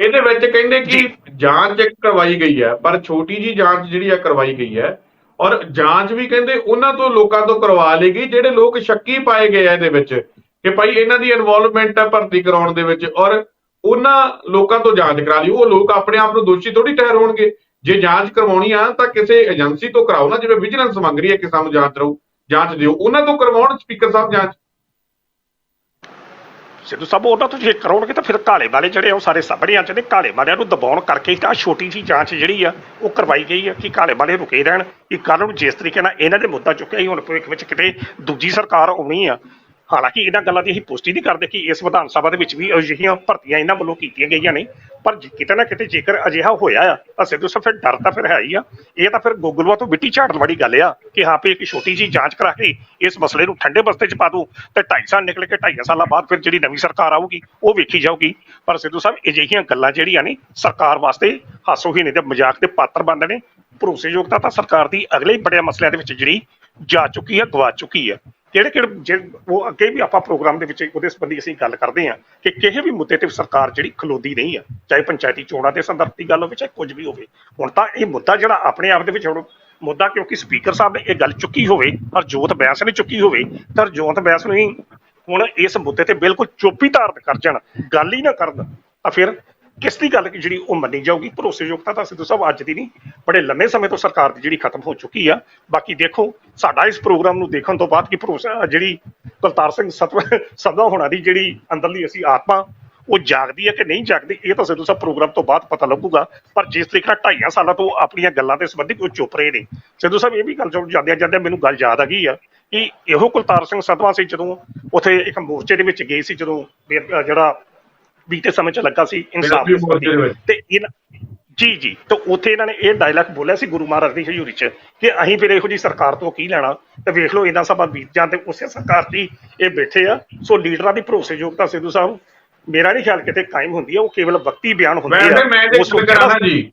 ਇਹਦੇ ਵਿੱਚ ਕਹਿੰਦੇ ਕਿ ਜਾਂਚ ਇੱਕ ਕਰਵਾਈ ਗਈ ਹੈ ਪਰ ਛੋਟੀ ਜੀ ਜਾਂਚ ਜਿਹੜੀ ਆ ਕਰਵਾਈ ਗਈ ਹੈ। ਔਰ ਜਾਂਚ ਵੀ ਕਹਿੰਦੇ ਉਹਨਾਂ ਤੋਂ ਲੋਕਾਂ ਤੋਂ ਕਰਵਾ ਲਈ ਗਈ ਜਿਹੜੇ ਲੋਕ ਸ਼ੱਕੀ ਪਾਏ ਗਏ ਆ ਇਹਦੇ ਵਿੱਚ ਕਿ ਭਾਈ ਇਹਨਾਂ ਦੀ ਇਨਵੋਲਵਮੈਂਟ ਹੈ ਭਰਤੀ ਕਰਾਉਣ ਦੇ ਵਿੱਚ। ਔਰ ਉਹਨਾਂ ਲੋਕਾਂ ਤੋਂ ਜਾਂਚ ਕਰਾ ਲਈ। ਉਹ ਲੋਕ ਆਪਣੇ ਆਪ ਨੂੰ ਦੋਸ਼ੀ ਥੋੜੀ ਠਹਿਰਾਉਣਗੇ ਜੇ ਜਾਂਚ ਕਰਵਾਉਣੀ ਆ, ਤਾਂ ਕਿਸੇ ਏਜੰਸੀ ਤੋਂ ਕਰਾਓ ਨਾ, ਜਿਵੇਂ ਵਿਜੀਲੈਂਸ ਮੰਗ ਰਹੀ ਹੈ ਕਿ ਸਾਨੂੰ ਜਾਂਚ ਦਿਓ ਜਾਂਚ ਦਿਓ। ਉਹਨਾਂ ਤੋਂ ਕਰਵਾਉਣ ਸਪੀਕਰ ਸਾਹਿਬ ਜਾਂਚ। ਸਿੱਧੂ ਸਾਹਿਬ ਉਹਨਾਂ ਤੋਂ ਜੇ ਕਰਾਉਣਗੇ ਤਾਂ ਫਿਰ ਕਾਲੇ ਵਾਲੇ ਜਿਹੜੇ ਉਹ ਸਾਰੇ ਸਾਹਮਣੇ ਆ ਜਾਂਦੇ ਕਾਲੇ ਵਾਲਿਆਂ ਨੂੰ ਦਬਾਉਣ ਕਰਕੇ ਹੀ ਤਾਂ ਆਹ ਛੋਟੀ ਜੀ ਜਾਂਚ ਜਿਹੜੀ ਆ, ਉਹ ਕਰਵਾਈ ਗਈ ਆ ਕਿ ਕਾਲੇ ਵਾਲੇ ਰੁਕੇ ਰਹਿਣ। ਕਿ ਕੱਲ ਨੂੰ ਜਿਸ ਤਰੀਕੇ ਨਾਲ ਇਹਨਾਂ ਦੇ ਮੁੱਦਾ ਚੁੱਕਿਆ ਸੀ, ਹੁਣ ਭਵਿੱਖ ਵਿੱਚ ਕਿਤੇ ਦੂਜੀ ਸਰਕਾਰ ਆਉਣੀ ਆ ਹਾਲਾਂਕਿ ਇਹਨਾਂ ਗੱਲਾਂ ਦੀ ਅਸੀਂ ਪੁਸ਼ਟੀ ਨਹੀਂ ਕਰਦੇ ਕਿ ਇਸ ਵਿਧਾਨ ਸਭਾ ਦੇ ਵਿੱਚ ਵੀ ਅਜਿਹੀਆਂ ਭਰਤੀਆਂ ਇਹਨਾਂ ਵੱਲੋਂ ਕੀਤੀਆਂ ਗਈਆਂ ਨੇ ਪਰ ਕਿਤੇ ਨਾ ਕਿਤੇ ਜੇਕਰ ਅਜਿਹਾ ਹੋਇਆ ਆ, ਤਾਂ ਸਿੱਧੂ ਸਾਹਿਬ ਫਿਰ ਡਰ ਤਾਂ ਫਿਰ ਹੈ ਹੀ ਆ। ਇਹ ਤਾਂ ਫਿਰ ਗੋਗਲਵਾ ਤੋਂ ਮਿੱਟੀ ਝਾੜਨ ਵਾਲੀ ਗੱਲ ਆ ਕਿ ਹਾਂ ਵੀ ਇੱਕ ਛੋਟੀ ਜੀ ਜਾਂਚ ਕਰਾ ਕੇ ਇਸ ਮਸਲੇ ਨੂੰ ਠੰਡੇ ਬਸਤੇ 'ਚ ਪਾ ਦੂ ਤੇ 2.5 ਸਾਲ ਨਿਕਲ ਕੇ 2.5 ਸਾਲਾਂ ਬਾਅਦ ਫਿਰ ਜਿਹੜੀ ਨਵੀਂ ਸਰਕਾਰ ਆਊਗੀ, ਉਹ ਵੇਖੀ ਜਾਊਗੀ। ਪਰ ਸਿੱਧੂ ਸਾਹਿਬ, ਅਜਿਹੀਆਂ ਗੱਲਾਂ ਜਿਹੜੀਆਂ ਨੇ, ਸਰਕਾਰ ਵਾਸਤੇ ਹਾਸੋਹੀਣੇ ਦੇ ਮਜ਼ਾਕ ਦੇ ਪਾਤਰ ਬਣਦੇ ਨੇ। ਭਰੋਸੇਯੋਗਤਾ ਤਾਂ ਸਰਕਾਰ ਦੀ ਅਗਲੇ ਬੜੇ ਮਸਲਿਆਂ ਦੇ ਵਿੱਚ ਜਿਹੜੀ ਜਾ ਚੁੱਕੀ ਹੈ ਗਵਾ ਚੁੱਕੀ ਹੈ ਜਿਹੜੇ ਕਿਹੜੇ ਜੇ ਉਹ ਅੱਗੇ ਵੀ ਆਪਾਂ ਪ੍ਰੋਗਰਾਮ ਦੇ ਵਿੱਚ ਉਹਦੇ ਸੰਬੰਧੀ ਅਸੀਂ ਗੱਲ ਕਰਦੇ ਹਾਂ ਕਿ ਕਿਸੇ ਵੀ ਮੁੱਦੇ ਤੇ ਸਰਕਾਰ ਜਿਹੜੀ ਖਲੋਦੀ ਨਹੀਂ ਆ, ਚਾਹੇ ਪੰਚਾਇਤੀ ਚੋਣਾਂ ਦੇ ਸੰਦਰਭ ਦੀ ਗੱਲ ਹੋਵੇ, ਚਾਹੇ ਕੁਝ ਵੀ ਹੋਵੇ, ਹੁਣ ਤਾਂ ਇਹ ਮੁੱਦਾ ਜਿਹੜਾ ਆਪਣੇ ਆਪ ਦੇ ਵਿੱਚ ਹੁਣ ਮੁੱਦਾ ਕਿਉਂਕਿ ਸਪੀਕਰ ਸਾਹਿਬ ਨੇ ਇਹ ਗੱਲ ਚੁੱਕੀ ਹੋਵੇ, ਹਰਜੋਤ ਬੈਂਸ ਨੇ ਚੁੱਕੀ ਹੋਵੇ, ਤਾਂ ਜੋਤ ਬੈਂਸ ਨੂੰ ਹੀ ਹੁਣ ਇਸ ਮੁੱਦੇ ਤੇ ਬਿਲਕੁਲ ਚੋਪੀ ਧਾਰਨ ਕਰ ਜਾਣ, ਗੱਲ ਹੀ ਨਾ ਕਰਨ, ਤਾਂ ਫਿਰ ਕਿਸ ਦੀ ਗੱਲ ਜਿਹੜੀ ਉਹ ਮੰਨੀ ਜਾਊਗੀ? ਭਰੋਸੇਯੋਗਤਾ ਤਾਂ ਸਿੱਧੂ ਸਾਹਿਬ ਅੱਜ ਦੀ ਨਹੀਂ, ਬੜੇ ਲੰਮੇ ਸਮੇਂ ਤੋਂ ਸਰਕਾਰ ਦੀ ਜਿਹੜੀ ਖਤਮ ਹੋ ਚੁੱਕੀ ਆ। ਬਾਕੀ ਦੇਖੋ, ਸਾਡਾ ਇਸ ਪ੍ਰੋਗਰਾਮ ਨੂੰ ਦੇਖਣ ਤੋਂ ਬਾਅਦ ਕੀ ਭਰੋਸਾ ਜਿਹੜੀ ਕੁਲਤਾਰ ਸਿੰਘ ਸਦਾ ਹੋਣਾ ਦੀ ਜਿਹੜੀ ਅੰਦਰਲੀ ਅਸੀਂ ਆਤਮਾ, ਉਹ ਜਾਗਦੀ ਹੈ ਕਿ ਨਹੀਂ ਜਾਗਦੀ, ਇਹ ਤਾਂ ਸਿੱਧੂ ਸਾਹਿਬ ਪ੍ਰੋਗਰਾਮ ਤੋਂ ਬਾਅਦ ਪਤਾ ਲੱਗੂਗਾ। ਪਰ ਜਿਸ ਤਰੀਕੇ ਨਾਲ ਢਾਈਆਂ ਸਾਲਾਂ ਤੋਂ ਆਪਣੀਆਂ ਗੱਲਾਂ ਦੇ ਸੰਬੰਧੀ ਉਹ ਚੁੱਪ ਰਹੇ ਨੇ, ਸਿੱਧੂ ਸਾਹਿਬ ਇਹ ਵੀ ਗੱਲ ਜੋ ਜਾਂਦੇ ਜਾਂਦੇ ਮੈਨੂੰ ਗੱਲ ਯਾਦ ਆ ਗਈ ਆ ਕਿ ਇਹੋ ਕੁਲਤਾਰ ਸਿੰਘ ਸਦਵਾ ਸੀ ਜਦੋਂ ਉਥੇ ਇੱਕ ਮੋਰਚੇ ਦੇ ਵਿੱਚ ਗਏ ਸੀ, ਜਦੋਂ ਜਿਹੜਾ ਬੀਤੇ ਸਮੇਂ ਚ ਲੱਗਾ ਸੀ ਇਨਸਾਫ। ਤੇ ਇਹਨਾਂ ਜੀ ਜੀ। ਤੇ ਉੱਥੇ ਇਹਨਾਂ ਨੇ ਇਹ ਡਾਇਲੌਗ ਬੋਲਿਆ ਸੀ ਗੁਰੂ ਮਹਾਰਾਜ ਦੀ ਹਜ਼ੂਰੀ 'ਚ ਕਿ ਅਸੀਂ ਫਿਰ ਇਹੋ ਜੀ ਸਰਕਾਰ ਤੋਂ ਕੀ ਲੈਣਾ? ਤੇ ਵੇਖ ਲਓ ਇਹਨਾਂ ਸਭਾ ਬੀਤ ਤੇ ਉਸੇ ਸਰਕਾਰ 'ਚ ਹੀ ਇਹ ਬੈਠੇ ਆ। ਸੋ ਲੀਡਰਾਂ ਦੀ ਭਰੋਸੇਯੋਗਤਾ ਸਿੱਧੂ ਸਾਹਿਬ ਮੇਰਾ ਨਹੀਂ ਖਿਆਲ ਕਿਤੇ ਕਾਇਮ ਹੁੰਦੀ ਆ ਉਹ ਕੇਵਲ ਵਕਤੀ ਬਿਆਨ ਹੁੰਦੇ ਆ। ਵੈਸੇ ਮੈਂ ਜੇ ਨੂੰ ਕਰਾਣਾ ਜੀ।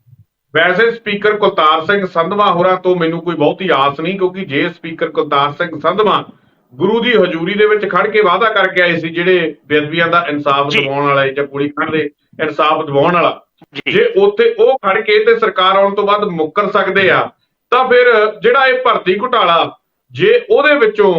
ਵੈਸੇ ਸਪੀਕਰ ਕੁਲਤਾਰ ਸਿੰਘ ਸੰਧਵਾ ਹੋਰਾਂ ਤੋਂ ਮੈਨੂੰ ਕੋਈ ਬਹੁਤੀ ਆਸ ਨਹੀਂ ਕਿਉਂਕਿ ਜੇ ਸਪੀਕਰ ਕੁਲਤਾਰ ਸਿੰਘ ਸੰਧਵਾ ਗੁਰੂ ਦੀ ਹਜ਼ੂਰੀ ਦੇ ਵਿੱਚ ਖੜ ਕੇ ਵਾਅਦਾ ਕਰਕੇ ਆਏ ਸੀ ਜਿਹੜੇ ਬੇਅਦਬੀਆਂ ਦਾ ਇਨਸਾਫ। ਦਿਵਾਉਣ ਵਾਲਾ ਜਾਂ ਕੁੜੀ ਖੰਡ ਦੇ ਇਨਸਾਫ ਦਿਵਾਉਣ ਵਾਲਾ। ਜੀ। ਉੱਥੇ ਉਹ ਖੜ ਕੇ ਤੇ ਸਰਕਾਰ ਆਉਣ ਤੋਂ ਬਾਅਦ ਮੁੱਕਰ ਸਕਦੇ ਆ ਤਾਂ ਫਿਰ ਜਿਹੜਾ ਇਹ ਭਰਤੀ ਘੁਟਾਲਾ ਜੇ ਉਹਦੇ ਵਿੱਚੋਂ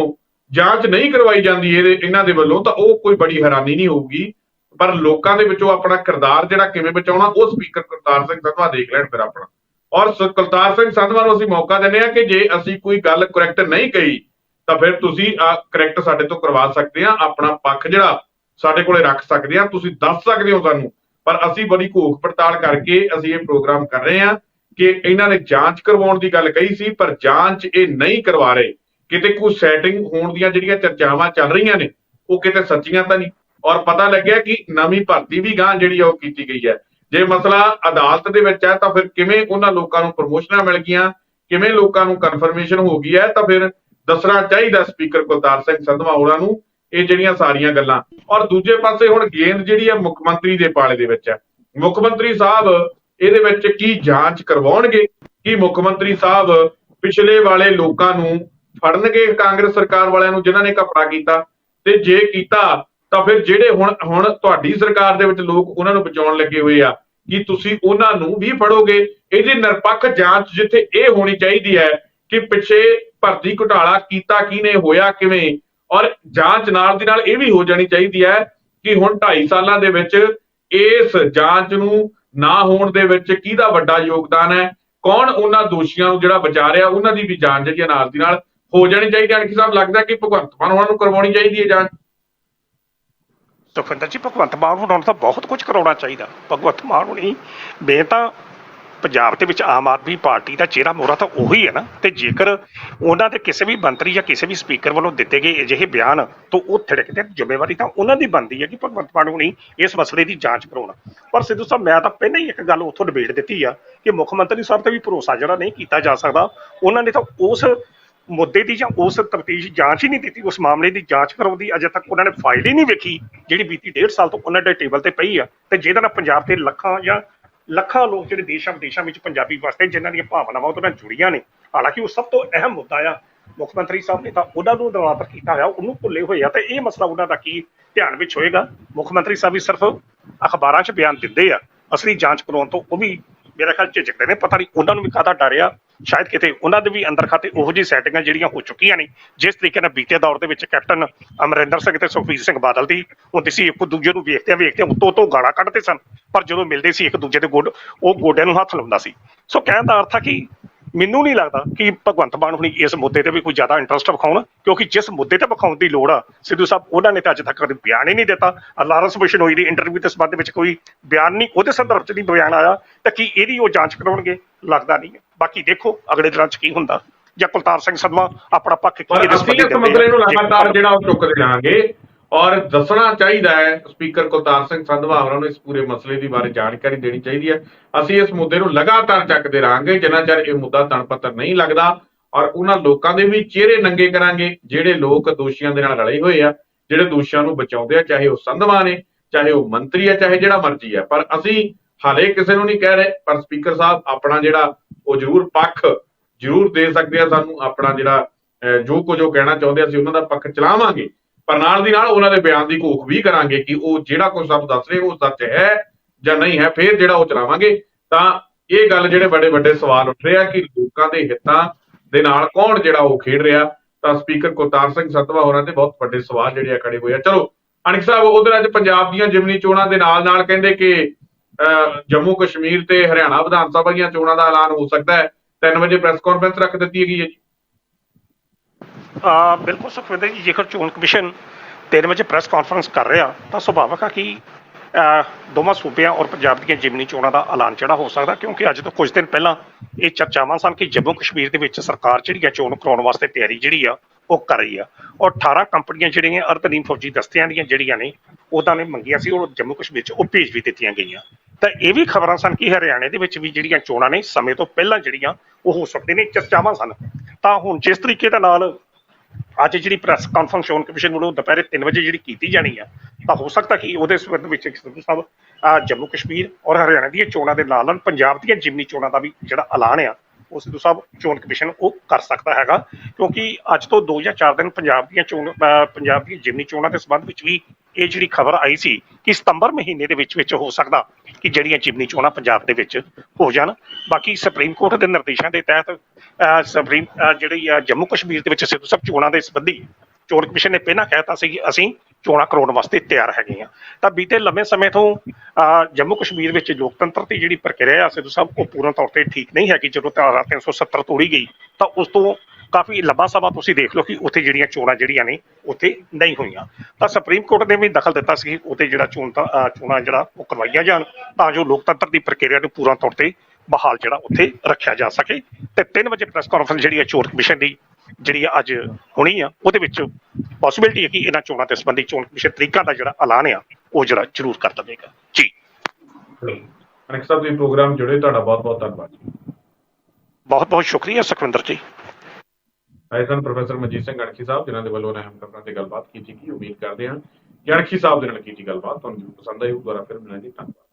ਜਾਂਚ ਨਹੀਂ ਕਰਵਾਈ ਜਾਂਦੀ ਇਹਦੇ ਇਹਨਾਂ ਦੇ ਵੱਲੋਂ ਤਾਂ ਉਹ ਕੋਈ ਬੜੀ ਹੈਰਾਨੀ ਨਹੀਂ ਹੋਊਗੀ। ਪਰ ਲੋਕਾਂ ਦੇ ਵਿੱਚੋਂ ਆਪਣਾ ਕਿਰਦਾਰ ਜਿਹੜਾ ਕਿਵੇਂ ਬਚਾਉਣਾ ਉਹ ਸਪੀਕਰ ਕੁਲਤਾਰ ਸਿੰਘ ਸੰਧਵਾ ਦੇਖ ਲੈਣ ਫਿਰ ਆਪਣਾ। ਔਰ ਕੁਲਤਾਰ ਸਿੰਘ ਸੰਧਵਾ ਨੂੰ ਅਸੀਂ ਮੌਕਾ ਦਿੰਦੇ ਆ ਕਿ ਜੇ ਅਸੀਂ ਕੋਈ ਗੱਲ ਕਰੈਕਟ ਨਹੀਂ ਕਹੀ ਤਾਂ ਫਿਰ ਤੁਸੀਂ ਕਰੈਕਟ ਸਾਡੇ ਤੋਂ ਕਰਵਾ ਸਕਦੇ ਆ, ਆਪਣਾ ਪੱਖ ਜਿਹੜਾ ਸਾਡੇ ਕੋਲੇ ਰੱਖ ਸਕਦੇ ਆ, ਤੁਸੀਂ ਦੱਸ ਸਕਦੇ ਹੋ ਸਾਨੂੰ। ਪਰ ਅਸੀਂ ਬੜੀ ਘੋਖ ਪੜਤਾਲ ਕਰਕੇ ਅਸੀਂ ਇਹ ਪ੍ਰੋਗਰਾਮ ਕਰ ਰਹੇ ਆ ਕਿ ਇਹਨਾਂ ਨੇ ਜਾਂਚ ਕਰਵਾਉਣ ਦੀ ਗੱਲ ਕਹੀ ਸੀ, ਪਰ ਜਾਂਚ ਇਹ ਨਹੀਂ ਕਰਵਾ ਰਹੇ। ਕਿਤੇ ਕੋਈ ਸੈਟਿੰਗ ਹੋਣ ਦੀਆਂ ਜਿਹੜੀਆਂ ਚਰਚਾਵਾਂ ਚੱਲ ਰਹੀਆਂ ਨੇ, ਉਹ ਕਿਤੇ ਸੱਚੀਆਂ ਤਾਂ ਨਹੀਂ। ਔਰ ਪਤਾ ਲੱਗਿਆ ਕਿ ਨਵੀਂ ਭਰਤੀ ਵੀ ਗਾਂ ਜਿਹੜੀ ਆ ਉਹ ਕੀਤੀ ਗਈ ਹੈ। ਜੇ ਮਸਲਾ ਅਦਾਲਤ ਦੇ ਵਿੱਚ ਹੈ ਤਾਂ ਫਿਰ ਕਿਵੇਂ ਉਹਨਾਂ ਲੋਕਾਂ ਨੂੰ ਪ੍ਰਮੋਸ਼ਨਾਂ ਮਿਲ ਗਈਆਂ, ਕਿਵੇਂ ਲੋਕਾਂ ਨੂੰ ਕਨਫਰਮੇਸ਼ਨ ਹੋ ਗਈ ਹੈ, ਤਾਂ ਫਿਰ ਦੱਸਣਾ ਚਾਹੀਦਾ ਸਪੀਕਰ ਕੁਲਤਾਰ ਸਿੰਘ ਸੰਧਵਾ ਹੋਰਾਂ ਨੂੰ ਇਹ ਜਿਹੜੀਆਂ ਸਾਰੀਆਂ ਗੱਲਾਂ। ਔਰ ਦੂਜੇ ਪਾਸੇ ਹੁਣ ਗੇਂਦ ਜਿਹੜੀ ਹੈ ਮੁੱਖ ਮੰਤਰੀ ਦੇ ਪਾਲੇ ਦੇ ਵਿੱਚ ਹੈ। ਮੁੱਖ ਮੰਤਰੀ ਸਾਹਿਬ ਇਹਦੇ ਵਿੱਚ ਕੀ ਜਾਂਚ ਕਰਵਾਉਣਗੇ? ਕੀ ਮੁੱਖ ਮੰਤਰੀ ਸਾਹਿਬ ਪਿਛਲੇ ਵਾਲੇ ਲੋਕਾਂ ਨੂੰ ਫੜਨਗੇ ਕਾਂਗਰਸ ਸਰਕਾਰ ਵਾਲਿਆਂ ਨੂੰ ਜਿਨ੍ਹਾਂ ਨੇ ਘਪਲਾ ਕੀਤਾ? ਤੇ ਜੇ ਕੀਤਾ, ਤਾਂ ਫਿਰ ਜਿਹੜੇ ਹੁਣ ਹੁਣ ਤੁਹਾਡੀ ਸਰਕਾਰ ਦੇ ਵਿੱਚ ਲੋਕ ਉਹਨਾਂ ਨੂੰ ਬਚਾਉਣ ਲੱਗੇ ਹੋਏ ਆ, ਕਿ ਤੁਸੀਂ ਉਹਨਾਂ ਨੂੰ ਵੀ ਫੜੋਗੇ? ਇਹਦੀ ਨਿਰਪੱਖ ਜਾਂਚ ਜਿੱਥੇ ਇਹ ਹੋਣੀ ਚਾਹੀਦੀ ਹੈ ਕਿ ਪਿੱਛੇ ਭਰਤੀ ਘੁਟਾਲਾ ਕੀਤਾ ਕਿਹਨੇ, ਹੋਇਆ ਕਿਵੇਂ? ਔਰ ਜਾਂਚ ਨਾਲ ਦੀ ਨਾਲ ਇਹ ਵੀ ਹੋ ਜਾਣੀ ਚਾਹੀਦੀ ਹੈ ਕਿ ਹੁਣ 2.5 ਸਾਲਾਂ ਦੇ ਵਿੱਚ ਇਸ ਜਾਂਚ ਨੂੰ ਨਾ ਹੋਣ ਦੇ ਵਿੱਚ ਕਿਹਦਾ ਵੱਡਾ ਯੋਗਦਾਨ ਹੈ? ਕੌਣ ਉਹਨਾਂ ਦੋਸ਼ੀਆਂ ਨੂੰ ਜਿਹੜਾ ਬਚਾ ਰਿਹਾ, ਉਹਨਾਂ ਦੀ ਵੀ ਜਾਂਚ ਜਿਹੜੀ ਹੈ ਨਾਲ ਦੀ ਨਾਲ ਹੋ ਜਾਣੀ ਚਾਹੀਦੀ ਹੈ। ਅਣਖੀ ਸਾਹਿਬ, ਲੱਗਦਾ ਕਿ ਭਗਵੰਤ ਮਾਨ ਉਹਨਾਂ ਨੂੰ ਕਰਵਾਉਣੀ ਚਾਹੀਦੀ ਹੈ ਜਾਂਚ? ਸੁਖਵਿੰਦਰ ਜੀ, ਭਗਵੰਤ ਮਾਨ ਹੋਣਾ ਨੂੰ ਤਾਂ ਬਹੁਤ ਕੁਝ ਕਰਾਉਣਾ ਚਾਹੀਦਾ। ਭਗਵੰਤ ਮਾਨ ਹੋਣੀ, ਮੈਂ ਤਾਂ ਪੰਜਾਬ ਦੇ ਵਿੱਚ ਆਮ ਆਦਮੀ ਪਾਰਟੀ ਦਾ ਚਿਹਰਾ ਮੋਹਰਾ ਤਾਂ ਉਹੀ ਹੈ ਨਾ। ਤੇ ਜੇਕਰ ਉਹਨਾਂ ਦੇ ਕਿਸੇ ਵੀ ਮੰਤਰੀ ਜਾਂ ਕਿਸੇ ਵੀ ਸਪੀਕਰ ਵੱਲੋਂ ਦਿੱਤੇ ਗਏ ਅਜਿਹੇ ਬਿਆਨ ਤੋਂ ਉਹ ਥਿੜਕਦੇ ਜ਼ਿੰਮੇਵਾਰੀ ਤਾਂ ਉਹਨਾਂ ਦੀ ਬਣਦੀ ਹੈ ਕਿ ਭਗਵੰਤ ਮਾਨ ਹੋਣੀ ਇਸ ਮਸਲੇ ਦੀ ਜਾਂਚ ਕਰਾਉਣਾ। ਪਰ ਸਿੱਧੂ ਸਾਹਿਬ, ਮੈਂ ਤਾਂ ਪਹਿਲਾਂ ਹੀ ਇੱਕ ਗੱਲ ਉੱਥੋਂ ਡਿਬੇਟ ਦਿੱਤੀ ਆ ਕਿ ਮੁੱਖ ਮੰਤਰੀ ਸਾਹਿਬ ਤੇ ਵੀ ਭਰੋਸਾ ਜਿਹੜਾ ਨਹੀਂ ਕੀਤਾ ਜਾ ਸਕਦਾ। ਉਹਨਾਂ ਨੇ ਤਾਂ ਉਸ ਮੁੱਦੇ ਦੀ ਜਾਂ ਉਸ ਤਫਤੀਸ਼ ਜਾਂਚ ਹੀ ਨਹੀਂ ਦਿੱਤੀ। ਉਸ ਮਾਮਲੇ ਦੀ ਜਾਂਚ ਕਰਾਉਂਦੀ ਅਜੇ ਤੱਕ ਉਹਨਾਂ ਨੇ ਫਾਈਲ ਹੀ ਨਹੀਂ ਵੇਖੀ, ਜਿਹੜੀ ਬੀਤੀ ਡੇਢ ਸਾਲ ਤੋਂ ਉਹਨਾਂ ਦੇ ਟੇਬਲ ਤੇ ਪਈ ਆ। ਤੇ ਜਿਹਦੇ ਨਾਲ ਪੰਜਾਬ ਦੇ ਲੱਖਾਂ ਜਾਂ ਲੱਖਾਂ ਲੋਕ ਜਿਹੜੇ ਦੇਸ਼ਾਂ ਵਿਦੇਸ਼ਾਂ ਵਿੱਚ ਪੰਜਾਬੀ ਵਾਸਤੇ ਜਿਨ੍ਹਾਂ ਦੀਆਂ ਭਾਵਨਾਵਾਂ ਉਹਦੇ ਨਾਲ ਜੁੜੀਆਂ ਨੇ। ਹਾਲਾਂਕਿ ਉਹ ਸਭ ਤੋਂ ਅਹਿਮ ਮੁੱਦਾ ਆ, ਮੁੱਖ ਮੰਤਰੀ ਸਾਹਿਬ ਨੇ ਤਾਂ ਉਹਨਾਂ ਨੂੰ ਦਵਾਤਰ ਕੀਤਾ ਹੋਇਆ, ਉਹਨੂੰ ਭੁੱਲੇ ਹੋਏ ਆ। ਤੇ ਇਹ ਮਸਲਾ ਉਹਨਾਂ ਦਾ ਕੀ ਧਿਆਨ ਵਿੱਚ ਹੋਏਗਾ? ਮੁੱਖ ਮੰਤਰੀ ਸਾਹਿਬ ਵੀ ਸਿਰਫ ਅਖਬਾਰਾਂ 'ਚ ਬਿਆਨ ਦਿੰਦੇ ਆ। ਅਸਲੀ ਜਾਂਚ ਕਰਾਉਣ ਤੋਂ ਉਹ ਵੀ ਮੇਰਾ ਖਿਆਲ ਝਿਜਕਦੇ ਨੇ, ਪਤਾ ਨਹੀਂ ਉਹਨਾਂ ਨੂੰ ਵੀ ਕਾਹਦਾ ਡਰ ਆ। ਸ਼ਾਇਦ ਕਿਤੇ ਉਹਨਾਂ ਦੇ ਵੀ ਅੰਦਰ ਖਾਤੇ ਉਹੋ ਜਿਹੀ ਸੈਟਿੰਗਾਂ ਜਿਹੜੀਆਂ ਹੋ ਚੁੱਕੀਆਂ ਨੇ। ਜਿਸ ਤਰੀਕੇ ਨਾਲ ਬੀਤੇ ਦੌਰ ਦੇ ਵਿੱਚ ਕੈਪਟਨ ਅਮਰਿੰਦਰ ਸਿੰਘ ਤੇ ਸੁਖਬੀਰ ਸਿੰਘ ਬਾਦਲ ਦੀ ਹੁੰਦੀ ਸੀ, ਇੱਕ ਦੂਜੇ ਨੂੰ ਵੇਖਦਿਆਂ ਵੇਖਦਿਆਂ ਉੱਤੋਂ ਉੱਤੋਂ ਗਾਲਾਂ ਕੱਢਦੇ ਸਨ। ਪਰ ਜਦੋਂ ਮਿਲਦੇ ਸੀ ਇੱਕ ਦੂਜੇ ਦੇ ਗੋਡ, ਉਹ ਗੋਡਿਆਂ ਨੂੰ ਹੱਥ ਲਾਉਂਦਾ ਸੀ। ਸੋ ਕਹਿਣ ਦਾ ਅਰਥ ਆ ਕਿ ਮੈਨੂੰ ਨਹੀਂ ਲੱਗਦਾ ਕਿ ਭਗਵੰਤ ਮਾਨ ਹੁਣੀ ਇਸ ਮੁੱਦੇ ਤੇ ਵੀ ਕੋਈ ਜ਼ਿਆਦਾ ਇੰਟਰਸਟ ਵਿਖਾਉਣ ਕਿਉਂਕਿ ਜਿਸ ਮੁੱਦੇ ਤੇ ਵਿਖਾਉਣ ਦੀ ਲੋੜ ਆ ਸਿੱਧੂ ਸਾਹਿਬ ਉਹਨਾਂ ਨੇ ਤਾਂ ਅੱਜ ਤੱਕ ਕਦੇ ਬਿਆਨ ਹੀ ਨਹੀਂ ਦਿੱਤਾ ਲਾਰੈਂਸ ਬਿਸ਼ਨੋਈ ਦੀ ਇੰਟਰਵਿਊ ਦੇ ਸੰਬੰਧ ਵਿੱਚ ਕੋਈ ਬਿਆਨ ਨਹੀਂ ਉਹਦੇ ਸੰਦਰਭ 'ਚ ਨਹੀਂ ਬਿਆਨ ਆਇਆ ਤਾਂ ਕੀ ਇਹਦੀ ਉਹ ਜਾਂਚ ਕਰਾਉਣਗੇ ਲੱਗਦਾ ਨਹੀਂ। ਬਾਕੀ ਦੇਖੋ ਅਗਲੇ ਦਿਨਾਂ 'ਚ ਕੀ ਹੁੰਦਾ ਜਾਂ ਕੁਲਤਾਰ ਸਿੰਘ ਸੰਧਵਾ ਆਪਣਾ ਪੱਖ ਕੀ ਇਹਦੇ ਸੰਬੰਧੀ। ਲਗਾਤਾਰ ਜਿਹੜਾ ਉਹ ਚੁੱਕਦੇ ਰਹਾਂਗੇ ਔਰ ਦੱਸਣਾ ਚਾਹੀਦਾ ਹੈ, ਸਪੀਕਰ ਕੁਲਤਾਰ ਸਿੰਘ ਸੰਧਵਾ ਹੋਰਾਂ ਨੂੰ ਇਸ ਪੂਰੇ ਮਸਲੇ ਦੀ ਬਾਰੇ ਜਾਣਕਾਰੀ ਦੇਣੀ ਚਾਹੀਦੀ ਹੈ। ਅਸੀਂ ਇਸ ਮੁੱਦੇ ਨੂੰ ਲਗਾਤਾਰ ਚੱਕਦੇ ਰਹਾਂਗੇ, ਜਿੰਨਾ ਚਿਰ ਇਹ ਮੁੱਦਾ ਤਣਪੱਤਰ ਨਹੀਂ ਲੱਗਦਾ ਔਰ ਉਹਨਾਂ ਲੋਕਾਂ ਦੇ ਵੀ ਚਿਹਰੇ ਨੰਗੇ ਕਰਾਂਗੇ, ਜਿਹੜੇ ਲੋਕ ਦੋਸ਼ੀਆਂ ਦੇ ਨਾਲ ਰਲੇ ਹੋਏ ਆ, ਜਿਹੜੇ ਦੋਸ਼ੀਆਂ ਨੂੰ ਬਚਾਉਂਦੇ ਆ, ਚਾਹੇ ਉਹ ਸੰਧਵਾ ਨੇ, ਚਾਹੇ ਉਹ ਮੰਤਰੀ ਆ, ਚਾਹੇ ਜਿਹੜਾ ਮਰਜ਼ੀ ਆ। ਪਰ ਅਸੀਂ ਹਾਲੇ ਕਿਸੇ ਨੂੰ ਨਹੀਂ ਕਹਿ ਰਹੇ, ਪਰ ਸਪੀਕਰ ਸਾਹਿਬ ਆਪਣਾ ਜਿਹੜਾ ਉਹ ਜ਼ਰੂਰ ਪੱਖ ਜ਼ਰੂਰ ਦੇ ਸਕਦੇ ਆ ਸਾਨੂੰ, ਆਪਣਾ ਜਿਹੜਾ ਜੋ ਕੁਝ ਉਹ ਕਹਿਣਾ ਚਾਹੁੰਦੇ ਅਸੀਂ ਉਹਨਾਂ ਦਾ ਪੱਖ ਚਲਾਵਾਂਗੇ। ਪਰ ਨਾਲ ਦੀ ਨਾਲ ਉਹਨਾਂ ਦੇ ਬਿਆਨ ਦੀ ਘੋਖ ਵੀ ਕਰਾਂਗੇ ਕਿ ਉਹ ਜਿਹੜਾ ਕੁਝ ਸਾਨੂੰ ਦੱਸ ਰਹੇ ਉਹ ਸੱਚ ਹੈ ਜਾਂ ਨਹੀਂ ਹੈ ਫਿਰ ਜਿਹੜਾ ਉਹ ਚਲਾਵਾਂਗੇ। ਤਾਂ ਇਹ ਗੱਲ ਜਿਹੜੇ ਵੱਡੇ ਵੱਡੇ ਸਵਾਲ ਉੱਠ ਰਹੇ ਆ ਕਿ ਲੋਕਾਂ ਦੇ ਹਿੱਤਾਂ ਦੇ ਨਾਲ ਕੌਣ ਜਿਹੜਾ ਉਹ ਖੇਡ ਰਿਹਾ ਤਾਂ ਸਪੀਕਰ ਕੁਲਤਾਰ ਸਿੰਘ ਸਤਵਾ ਹੋਰਾਂ ਤੇ ਬਹੁਤ ਵੱਡੇ ਸਵਾਲ ਜਿਹੜੇ ਆ ਖੜੇ ਹੋਏ ਆ। ਚਲੋ ਅਣਖ ਸਾਹਿਬ ਉਧਰ ਅੱਜ ਪੰਜਾਬ ਦੀਆਂ ਜਿਮਨੀ ਚੋਣਾਂ ਦੇ ਨਾਲ ਨਾਲ ਕਹਿੰਦੇ ਕਿ ਅਹ, ਜੰਮੂ ਕਸ਼ਮੀਰ ਤੇ ਹਰਿਆਣਾ ਵਿਧਾਨ ਸਭਾ ਦੀਆਂ ਚੋਣਾਂ ਦਾ ਐਲਾਨ ਹੋ ਸਕਦਾ ਹੈ। 3 ਵਜੇ ਪ੍ਰੈਸ ਕਾਨਫਰੰਸ ਰੱਖ ਦਿੱਤੀ ਗਈ ਹੈ ਜੀ। ਆ ਬਿਲਕੁਲ ਸੁਖਵਿੰਦਰ ਜੀ ਜੇਕਰ ਚੋਣ ਕਮਿਸ਼ਨ 3 ਵਜੇ ਪ੍ਰੈਸ ਕਾਨਫਰੰਸ ਕਰ ਰਿਹਾ ਤਾਂ ਸੁਭਾਵਕ ਆ ਕਿ ਅਹ, ਦੋਵਾਂ ਸੂਬਿਆਂ ਔਰ ਪੰਜਾਬ ਦੀਆਂ ਜਿਮਨੀ ਚੋਣਾਂ ਦਾ ਐਲਾਨ ਜਿਹੜਾ ਹੋ ਸਕਦਾ ਕਿਉਂਕਿ ਅੱਜ ਤੋਂ ਕੁਝ ਦਿਨ ਪਹਿਲਾਂ ਇਹ ਚਰਚਾਵਾਂ ਸਨ ਕਿ ਜੰਮੂ ਕਸ਼ਮੀਰ ਦੇ ਵਿੱਚ ਸਰਕਾਰ ਜਿਹੜੀ ਆ ਚੋਣ ਕਰਾਉਣ ਵਾਸਤੇ ਤਿਆਰੀ ਜਿਹੜੀ ਆ ਉਹ ਕਰ ਰਹੀ ਆ। ਔਰ 18 ਕੰਪਨੀਆਂ ਜਿਹੜੀਆਂ ਅਰਧਨੀਮ ਫੌਜੀ ਦਸਤਿਆਂ ਦੀਆਂ ਜਿਹੜੀਆਂ ਨੇ ਉਹਨਾਂ ਨੇ ਮੰਗੀਆਂ ਸੀ ਉਹ ਜੰਮੂ ਕਸ਼ਮੀਰ 'ਚ ਉਹ ਭੇਜ ਵੀ ਦਿੱਤੀਆਂ ਗਈਆਂ। ਤਾਂ ਇਹ ਵੀ ਖਬਰਾਂ ਸਨ ਕਿ ਹਰਿਆਣੇ ਦੇ ਵਿੱਚ ਵੀ ਜਿਹੜੀਆਂ ਚੋਣਾਂ ਨੇ ਸਮੇਂ ਤੋਂ ਪਹਿਲਾਂ ਜਿਹੜੀਆਂ ਉਹ ਹੋ ਸਕਦੇ ਨੇ ਚਰਚਾਵਾਂ ਸਨ। ਤਾਂ ਹੁਣ ਜਿਸ ਤਰੀਕੇ ਦੇ ਨਾਲ ਅੱਜ ਜਿਹੜੀ ਪ੍ਰੈਸ ਕਾਨਫਰੰਸ ਚੋਣ ਕਮਿਸ਼ਨ ਵੱਲੋਂ ਦੁਪਹਿਰੇ 3 ਵਜੇ ਜਿਹੜੀ ਕੀਤੀ ਜਾਣੀ ਆ ਤਾਂ ਹੋ ਸਕਦਾ ਕਿ ਉਹਦੇ ਸੰਬੰਧ ਵਿੱਚ ਸਿੱਧੂ ਸਾਹਿਬ ਅਹ, ਜੰਮੂ ਕਸ਼ਮੀਰ ਔਰ ਹਰਿਆਣਾ ਦੀਆਂ ਚੋਣਾਂ ਦੇ ਨਾਲ ਨਾਲ ਪੰਜਾਬ ਦੀਆਂ ਜਿਮਨੀ ਚੋਣਾਂ ਦਾ ਵੀ ਜਿਹੜਾ ਐਲਾਨ ਆ ਉਹ ਸਿੱਧੂ ਸਾਹਿਬ ਚੋਣ ਕਮਿਸ਼ਨ ਉਹ ਕਰ ਸਕਦਾ ਹੈਗਾ। ਕਿਉਂਕਿ ਅੱਜ ਤੋਂ 2 ਜਾਂ 4 ਦਿਨ ਪੰਜਾਬ ਦੀਆਂ ਚੋਣ ਪੰਜਾਬ ਦੀਆਂ ਜਿਮਨੀ ਚੋਣਾਂ ਦੇ ਸੰਬੰਧ ਵਿੱਚ ਵੀ ਇਹ ਜਿਹੜੀ ਖਬਰ ਆਈ ਸੀ ਕਿ ਸਤੰਬਰ ਮਹੀਨੇ ਦੇ ਵਿੱਚ ਵਿੱਚ ਹੋ ਸਕਦਾ ਕਿ ਜਿਹੜੀਆਂ ਜਿਮਨੀ ਚੋਣਾਂ ਪੰਜਾਬ ਦੇ ਵਿੱਚ ਹੋ ਜਾਣ। ਬਾਕੀ ਸੁਪਰੀਮ ਕੋਰਟ ਦੇ ਨਿਰਦੇਸ਼ਾਂ ਦੇ ਤਹਿਤ ਸੁਪਰੀਮ ਜਿਹੜੀ ਆ ਜੰਮੂ ਕਸ਼ਮੀਰ ਦੇ ਵਿੱਚ ਸਿੱਧੂ ਸਾਹਿਬ ਚੋਣਾਂ ਦੇ ਸੰਬੰਧੀ ਚੋਣ ਕਮਿਸ਼ਨ ਨੇ ਪਹਿਲਾਂ ਕਹਿਤਾ ਸੀ ਕਿ ਅਸੀਂ ਚੋਣਾਂ ਕਰਾਉਣ ਵਾਸਤੇ ਤਿਆਰ ਹੈਗੇ ਆ ਤਾਂ ਬੀਤੇ ਲੰਮੇ ਸਮੇਂ ਤੋਂ ਜੰਮੂ ਕਸ਼ਮੀਰ ਵਿੱਚ ਲੋਕਤੰਤਰ ਦੀ ਜਿਹੜੀ ਪ੍ਰਕਿਰਿਆ ਆ ਸਿੱਧੂ ਸਾਹਿਬ, ਉਹ ਪੂਰਨ ਤੌਰ ਤੇ ਠੀਕ ਨਹੀਂ ਹੈਗੀ। ਜਦੋਂ ਧਾਰਾ 370 ਤੋੜੀ ਗਈ, ਤਾਂ ਉਸ ਤੋਂ ਕਾਫੀ ਲੰਬਾ ਸਮਾਂ ਤੁਸੀਂ ਦੇਖ ਲਓ ਕਿ ਉੱਥੇ ਜਿਹੜੀਆਂ ਚੋਣਾਂ ਜਿਹੜੀਆਂ ਨੇ ਉੱਥੇ ਨਹੀਂ ਹੋਈਆਂ। ਤਾਂ ਸੁਪਰੀਮ ਕੋਰਟ ਨੇ ਵੀ ਦਖਲ ਦਿੱਤਾ ਸੀ ਉੱਥੇ ਜਿਹੜਾ ਚੋਣ ਚੋਣਾਂ ਜਿਹੜਾ ਉਹ ਕਰਵਾਈਆਂ ਜਾਣ ਤਾਂ ਜੋ ਲੋਕਤੰਤਰ ਦੀ ਪ੍ਰਕਿਰਿਆ ਨੂੰ ਪੂਰਨ ਤੌਰ ਤੇ ਬਹਾਲ ਜਿਹੜਾ ਉੱਥੇ ਰੱਖਿਆ ਜਾ ਸਕੇ। ਤੇ 3 ਵਜੇ ਪ੍ਰੈਸ ਕਾਨਫਰੰਸ ਜਿਹੜੀ ਹੈ ਚੋਣ ਕਮਿਸ਼ਨ ਦੀ ਜਿਹੜੀ ਅੱਜ ਹੋਣੀ ਆ ਉਹਦੇ ਵਿੱਚ ਪੋਸਿਬਿਲਿਟੀ ਹੈ ਕਿ ਇਹਨਾਂ ਚੋਣਾਂ ਦੇ ਸੰਬੰਧੀ ਚੋਣ ਕਮਿਸ਼ਨ ਤਰੀਕਾ ਦਾ ਜਿਹੜਾ ਐਲਾਨ ਆ ਉਹ ਜਿਹੜਾ ਜ਼ਰੂਰ ਕਰ ਦੇਵੇਗਾ। ਜੀ। ਅਣਖ ਸਾਹਿਬ ਜੀ ਪ੍ਰੋਗਰਾਮ ਜੁੜੇ ਤੁਹਾਡਾ ਬਹੁਤ ਬਹੁਤ ਧੰਨਵਾਦ। ਬਹੁਤ ਬਹੁਤ ਸ਼ੁਕਰੀਆ ਸੁਖਵਿੰਦਰ ਜੀ। ਆਏ ਸਨ ਪ੍ਰੋਫੈਸਰ ਮਨਜੀਤ ਸਿੰਘ ਅਣਖੀ ਸਾਹਿਬ, ਜਿਨ੍ਹਾਂ ਦੇ ਵੱਲੋਂ ਅਹਿਮ ਖਬਰਾਂ ਤੇ ਗੱਲਬਾਤ ਕੀਤੀ ਗਈ। ਉਮੀਦ ਕਰਦੇ ਹਾਂ ਕਿ ਅਣਖੀ ਸਾਹਿਬ ਦੇ ਨਾਲ ਕੀਤੀ ਗੱਲਬਾਤ ਤੁਹਾਨੂੰ ਪਸੰਦ ਆਈ ਹੋਊ। ਦੁਬਾਰਾ ਫਿਰ ਮਿਲਾਂਗੇ ਧੰਨਵਾਦ।